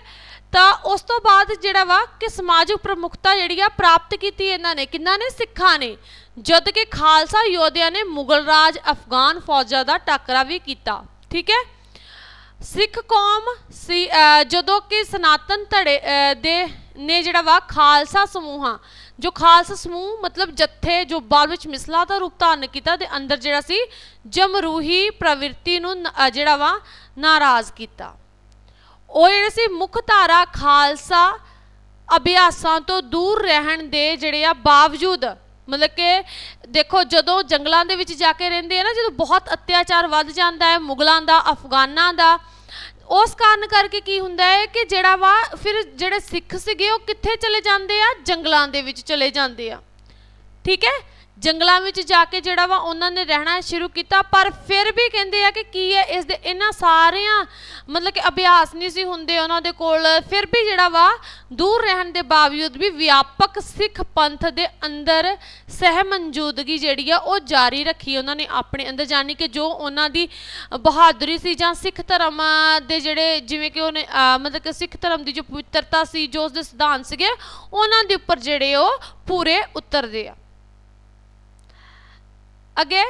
ਤਾਂ ਉਸ ਤੋਂ ਬਾਅਦ ਜਿਹੜਾ ਵਾ ਕਿ ਸਮਾਜਿਕ ਪ੍ਰਮੁਖਤਾ ਜਿਹੜੀ ਆ ਪ੍ਰਾਪਤ ਕੀਤੀ ਇਹਨਾਂ ਨੇ। ਕਿੰਨਾ ਨੇ? ਸਿੱਖਾਂ ਨੇ। ਜਦ ਕਿ ਖਾਲਸਾ ਯੋਧਿਆਂ ਨੇ ਮੁਗਲ ਰਾਜ, ਅਫਗਾਨ ਫੌਜਾਂ ਦਾ ਟੱਕਰਾ ਵੀ ਕੀਤਾ, ਠੀਕ ਹੈ? ਸਿੱਖ ਕੌਮ ਸੀ ਜਦੋਂ ਕਿ ਸਨਾਤਨ ਧੜੇ ਦੇ ਨੇ ਜਿਹੜਾ ਵਾ ਖਾਲਸਾ ਸਮੂਹਾਂ, ਜੋ ਖਾਲਸਾ ਸਮੂਹ ਮਤਲਬ ਜੱਥੇ, ਜੋ ਬਾਅਦ ਵਿੱਚ ਮਿਸਲਾ ਦਾ ਰੂਪ ਧਾਰਨ ਕੀਤਾ ਦੇ ਅੰਦਰ ਜਿਹੜਾ ਸੀ ਜਮਰੂਹੀ ਪ੍ਰਵਿਰਤੀ ਨੂੰ ਜਿਹੜਾ ਵਾ ਨਾਰਾਜ਼ ਕੀਤਾ। ਉਹ ਜਿਹੜੇ ਸੀ ਮੁੱਖ ਧਾਰਾ ਖਾਲਸਾ ਅਭਿਆਸਾਂ ਤੋਂ ਦੂਰ ਰਹਿਣ ਦੇ ਜਿਹੜੇ ਆ ਬਾਵਜੂਦ, ਮਤਲਬ ਕਿ ਦੇਖੋ ਜਦੋਂ ਜੰਗਲਾਂ ਦੇ ਵਿੱਚ ਜਾ ਕੇ ਰਹਿੰਦੇ ਆ ਨਾ, ਜਦੋਂ ਬਹੁਤ ਅਤਿਆਚਾਰ ਵੱਧ ਜਾਂਦਾ ਹੈ, ਮੁਗਲਾਂ ਦਾ, ਅਫਗਾਨਾਂ ਦਾ ਉਸ ਕਾਰਨ ਕਰਕੇ ਕੀ ਹੁੰਦਾ ਹੈ ਕਿ ਜਿਹੜਾ ਵਾ, ਫਿਰ ਜਿਹੜੇ ਸਿੱਖ ਸੀਗੇ ਉਹ ਕਿੱਥੇ ਚਲੇ ਜਾਂਦੇ ਆ? ਜੰਗਲਾਂ ਦੇ ਵਿੱਚ ਚਲੇ ਜਾਂਦੇ ਆ। ਠੀਕ ਹੈ? ਜੰਗਲਾਂ ਵਿੱਚ ਜਾ ਕੇ ਜਿਹੜਾ ਵਾ ਉਹਨਾਂ ਨੇ ਰਹਿਣਾ ਸ਼ੁਰੂ ਕੀਤਾ, ਪਰ ਫਿਰ ਵੀ ਕਹਿੰਦੇ ਆ ਕਿ ਕੀ ਹੈ, ਇਸ ਦੇ ਇਹਨਾਂ ਸਾਰਿਆਂ, ਮਤਲਬ ਕਿ ਅਭਿਆਸ ਨਹੀਂ ਸੀ ਹੁੰਦੇ ਉਹਨਾਂ ਦੇ ਕੋਲ, ਫਿਰ ਵੀ ਜਿਹੜਾ ਵਾ ਦੂਰ ਰਹਿਣ ਦੇ ਬਾਵਜੂਦ ਵੀ ਵਿਆਪਕ ਸਿੱਖ ਪੰਥ ਦੇ ਅੰਦਰ ਸਹਿਮਜੂਦਗੀ ਜਿਹੜੀ ਆ, ਉਹ ਜਾਰੀ ਰੱਖੀ ਉਹਨਾਂ ਨੇ ਆਪਣੇ ਅੰਦਰ ਜਾਣੀ ਕਿ ਜੋ ਉਹਨਾਂ ਦੀ ਬਹਾਦਰੀ ਸੀ ਜਾਂ ਸਿੱਖ ਧਰਮ ਦੇ ਜਿਹੜੇ ਜਿਵੇਂ ਕਿ ਉਹਨੇ ਮਤਲਬ ਕਿ ਸਿੱਖ ਧਰਮ ਦੀ ਜੋ ਪਵਿੱਤਰਤਾ ਸੀ, ਜੋ ਉਸਦੇ ਸਿਧਾਂਤ ਸੀਗੇ, ਉਹਨਾਂ ਦੇ ਉੱਪਰ ਜਿਹੜੇ ਉਹ ਪੂਰੇ ਉਤਰਦੇ ਆ। ਅੱਗੇ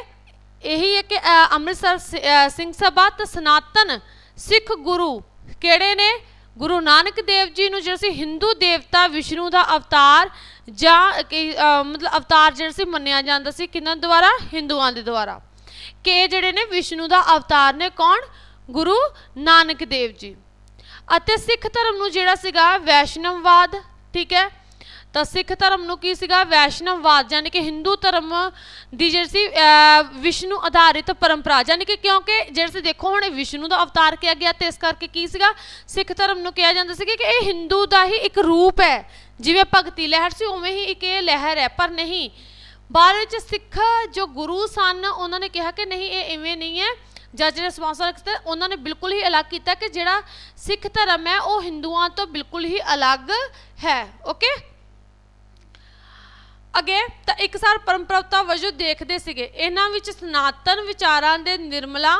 ਇਹੀ ਹੈ ਕਿ ਅੰਮ੍ਰਿਤਸਰ ਸਿ- ਸਿੰਘ ਸਭਾ ਤੇ ਸਨਾਤਨ ਸਿੱਖ ਗੁਰੂ ਕਿਹੜੇ ਨੇ? ਗੁਰੂ ਨਾਨਕ ਦੇਵ ਜੀ ਨੂੰ ਜਿਹੜਾ ਸੀ ਹਿੰਦੂ ਦੇਵਤਾ ਵਿਸ਼ਨੂੰ ਦਾ ਅਵਤਾਰ ਜਾਂ ਮਤਲਬ ਅਵਤਾਰ ਜਿਹੜਾ ਸੀ ਮੰਨਿਆ ਜਾਂਦਾ ਸੀ ਕਿਹਨਾਂ ਦੁਆਰਾ? ਹਿੰਦੂਆਂ ਦੇ ਦੁਆਰਾ। ਕਿ ਜਿਹੜੇ ਨੇ ਵਿਸ਼ਨੂੰ ਦਾ ਅਵਤਾਰ ਨੇ ਕੌਣ? ਗੁਰੂ ਨਾਨਕ ਦੇਵ ਜੀ। ਅਤੇ ਸਿੱਖ ਧਰਮ ਨੂੰ ਜਿਹੜਾ ਸੀਗਾ ਵੈਸ਼ਨਵਵਾਦ, ਠੀਕ ਹੈ? ਤਾਂ ਸਿੱਖ ਧਰਮ ਨੂੰ ਕੀ ਸੀਗਾ? ਵੈਸ਼ਨਵਵਾਦ ਯਾਨੀ ਕਿ ਹਿੰਦੂ ਧਰਮ ਦੀ ਜਿਹੜੀ ਸੀ ਵਿਸ਼ਨੂੰ ਆਧਾਰਿਤ ਪਰੰਪਰਾ ਯਾਨੀ ਕਿ ਕਿਉਂਕਿ ਜਿਹੜੇ ਸੀ, ਦੇਖੋ ਹੁਣ ਵਿਸ਼ਨੂੰ ਦਾ ਅਵਤਾਰ ਕਿਹਾ ਗਿਆ ਤੇ ਇਸ ਕਰਕੇ ਕੀ ਸੀਗਾ? ਸਿੱਖ ਧਰਮ ਨੂੰ ਕਿਹਾ ਜਾਂਦਾ ਸੀ ਕਿ ਇਹ ਹਿੰਦੂ ਦਾ ਹੀ ਇੱਕ ਰੂਪ ਹੈ। ਜਿਵੇਂ ਭਗਤੀ ਲਹਿਰ ਸੀ, ਉਵੇਂ ਹੀ ਇੱਕ ਇਹ ਲਹਿਰ ਹੈ, ਪਰ ਨਹੀਂ। ਬਾਅਦ ਵਿੱਚ ਸਿੱਖ ਜੋ ਗੁਰੂ ਸਨ, ਉਹਨਾਂ ਨੇ ਕਿਹਾ ਕਿ ਨਹੀਂ, ਇਹ ਇਵੇਂ ਨਹੀਂ ਹੈ। ਜਾਂ ਜਿਹੜੇ ਉਹਨਾਂ ਨੇ ਬਿਲਕੁਲ ਹੀ ਅਲੱਗ ਕੀਤਾ ਕਿ ਜਿਹੜਾ ਸਿੱਖ ਧਰਮ ਹੈ, ਉਹ ਹਿੰਦੂਆਂ ਤੋਂ ਬਿਲਕੁਲ ਹੀ ਅਲੱਗ ਹੈ ਓਕੇ ਅੱਗੇ ਤਾਂ ਇੱਕਸਾਰ ਪਰੰਪਰਾਤਾ ਵਜੋਂ ਦੇਖਦੇ ਸੀਗੇ। ਇਹਨਾਂ ਵਿੱਚ ਸਨਾਤਨ ਵਿਚਾਰਾਂ ਦੇ ਨਿਰਮਲਾ,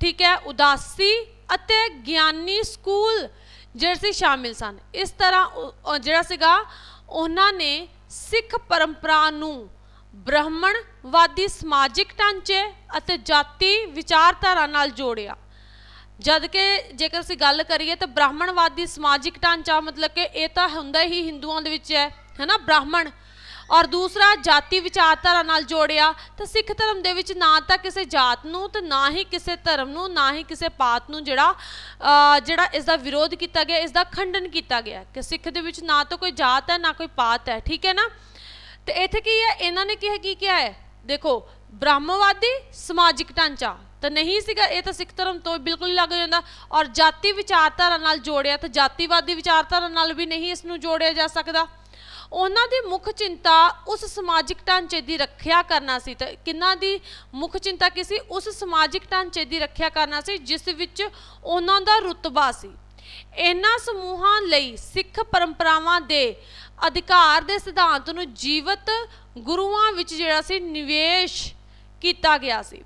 ਠੀਕ ਹੈ, ਉਦਾਸੀ ਅਤੇ ਗਿਆਨੀ ਸਕੂਲ ਜਿਹੜੇ ਸੀ ਸ਼ਾਮਿਲ ਸਨ। ਇਸ ਤਰ੍ਹਾਂ ਉਹ- ਜਿਹੜਾ ਸੀਗਾ, ਉਹਨਾਂ ਨੇ ਸਿੱਖ ਪਰੰਪਰਾ ਨੂੰ ਬ੍ਰਾਹਮਣਵਾਦੀ ਸਮਾਜਿਕ ਢਾਂਚੇ ਅਤੇ ਜਾਤੀ ਵਿਚਾਰਧਾਰਾ ਨਾਲ ਜੋੜਿਆ। ਜਦ ਕਿ ਜੇਕਰ ਅਸੀਂ ਗੱਲ ਕਰੀਏ ਤਾਂ ਬ੍ਰਾਹਮਣਵਾਦੀ ਸਮਾਜਿਕ ਢਾਂਚਾ ਮਤਲਬ ਕਿ ਇਹ ਤਾਂ ਹੁੰਦਾ ਹੀ ਹਿੰਦੂਆਂ ਦੇ ਵਿੱਚ ਹੈ ਹੈਨਾ ਬ੍ਰਾਹਮਣ ਔਰ ਦੂਸਰਾ, ਜਾਤੀ ਵਿਚਾਰਧਾਰਾ ਨਾਲ ਜੋੜਿਆ, ਤਾਂ ਸਿੱਖ ਧਰਮ ਦੇ ਵਿੱਚ ਨਾ ਤਾਂ ਕਿਸੇ ਜਾਤ ਨੂੰ ਤੇ ਨਾ ਹੀ ਕਿਸੇ ਧਰਮ ਨੂੰ, ਨਾ ਹੀ ਕਿਸੇ ਪਾਤ ਨੂੰ ਜਿਹੜਾ ਜਿਹੜਾ ਇਸ ਦਾ ਵਿਰੋਧ ਕੀਤਾ ਗਿਆ ਇਸ ਦਾ ਖੰਡਨ ਕੀਤਾ ਗਿਆ ਕਿ ਸਿੱਖ ਦੇ ਵਿੱਚ ਨਾ ਤਾਂ ਕੋਈ ਜਾਤ ਹੈ, ਨਾ ਕੋਈ ਪਾਤ ਹੈ, ਠੀਕ ਹੈ ਨਾ? ਤੇ ਇੱਥੇ ਕੀ ਹੈ? ਇਹਨਾਂ ਨੇ ਕਿਹਾ ਕੀ ਕਿਹਾ ਹੈ? ਦੇਖੋ, ਬ੍ਰਾਹਮਵਾਦੀ ਸਮਾਜਿਕ ਢਾਂਚਾ, ਤਾਂ ਨਹੀਂ ਸੀਗਾ, ਇਹ ਤਾਂ ਸਿੱਖ ਧਰਮ ਤੋਂ ਬਿਲਕੁਲ ਹੀ ਲੱਗ ਜਾਂਦਾ। ਔਰ ਜਾਤੀ ਵਿਚਾਰਧਾਰਾ ਨਾਲ ਜੋੜਿਆ, ਤਾਂ ਜਾਤੀਵਾਦੀ ਵਿਚਾਰਧਾਰਾ ਨਾਲ ਵੀ ਨਹੀਂ ਇਸ ਨੂੰ ਜੋੜਿਆ ਜਾ ਸਕਦਾ। ਉਹਨਾਂ ਦੀ ਮੁੱਖ ਚਿੰਤਾ ਉਸ ਸਮਾਜਿਕ ਢਾਂਚੇ ਦੀ ਰੱਖਿਆ ਕਰਨਾ ਸੀ ਤੇ ਕਿੰਨਾ ਦੀ ਮੁੱਖ ਚਿੰਤਾ ਕੀ ਸੀ? ਉਸ ਸਮਾਜਿਕ ਢਾਂਚੇ ਦੀ ਰੱਖਿਆ ਕਰਨਾ ਸੀ, ਜਿਸ ਵਿੱਚ ਉਹਨਾਂ ਦਾ ਰੁਤਬਾ ਸੀ। ਇਹਨਾਂ ਸਮੂਹਾਂ ਲਈ ਸਿੱਖ ਪਰੰਪਰਾਵਾਂ ਦੇ ਅਧਿਕਾਰ ਦੇ ਸਿਧਾਂਤ ਨੂੰ ਜੀਵਤ ਗੁਰੂਆਂ ਵਿੱਚ ਜਿਹੜਾ ਸੀ, ਨਿਵੇਸ਼ ਕੀਤਾ ਗਿਆ ਸੀ।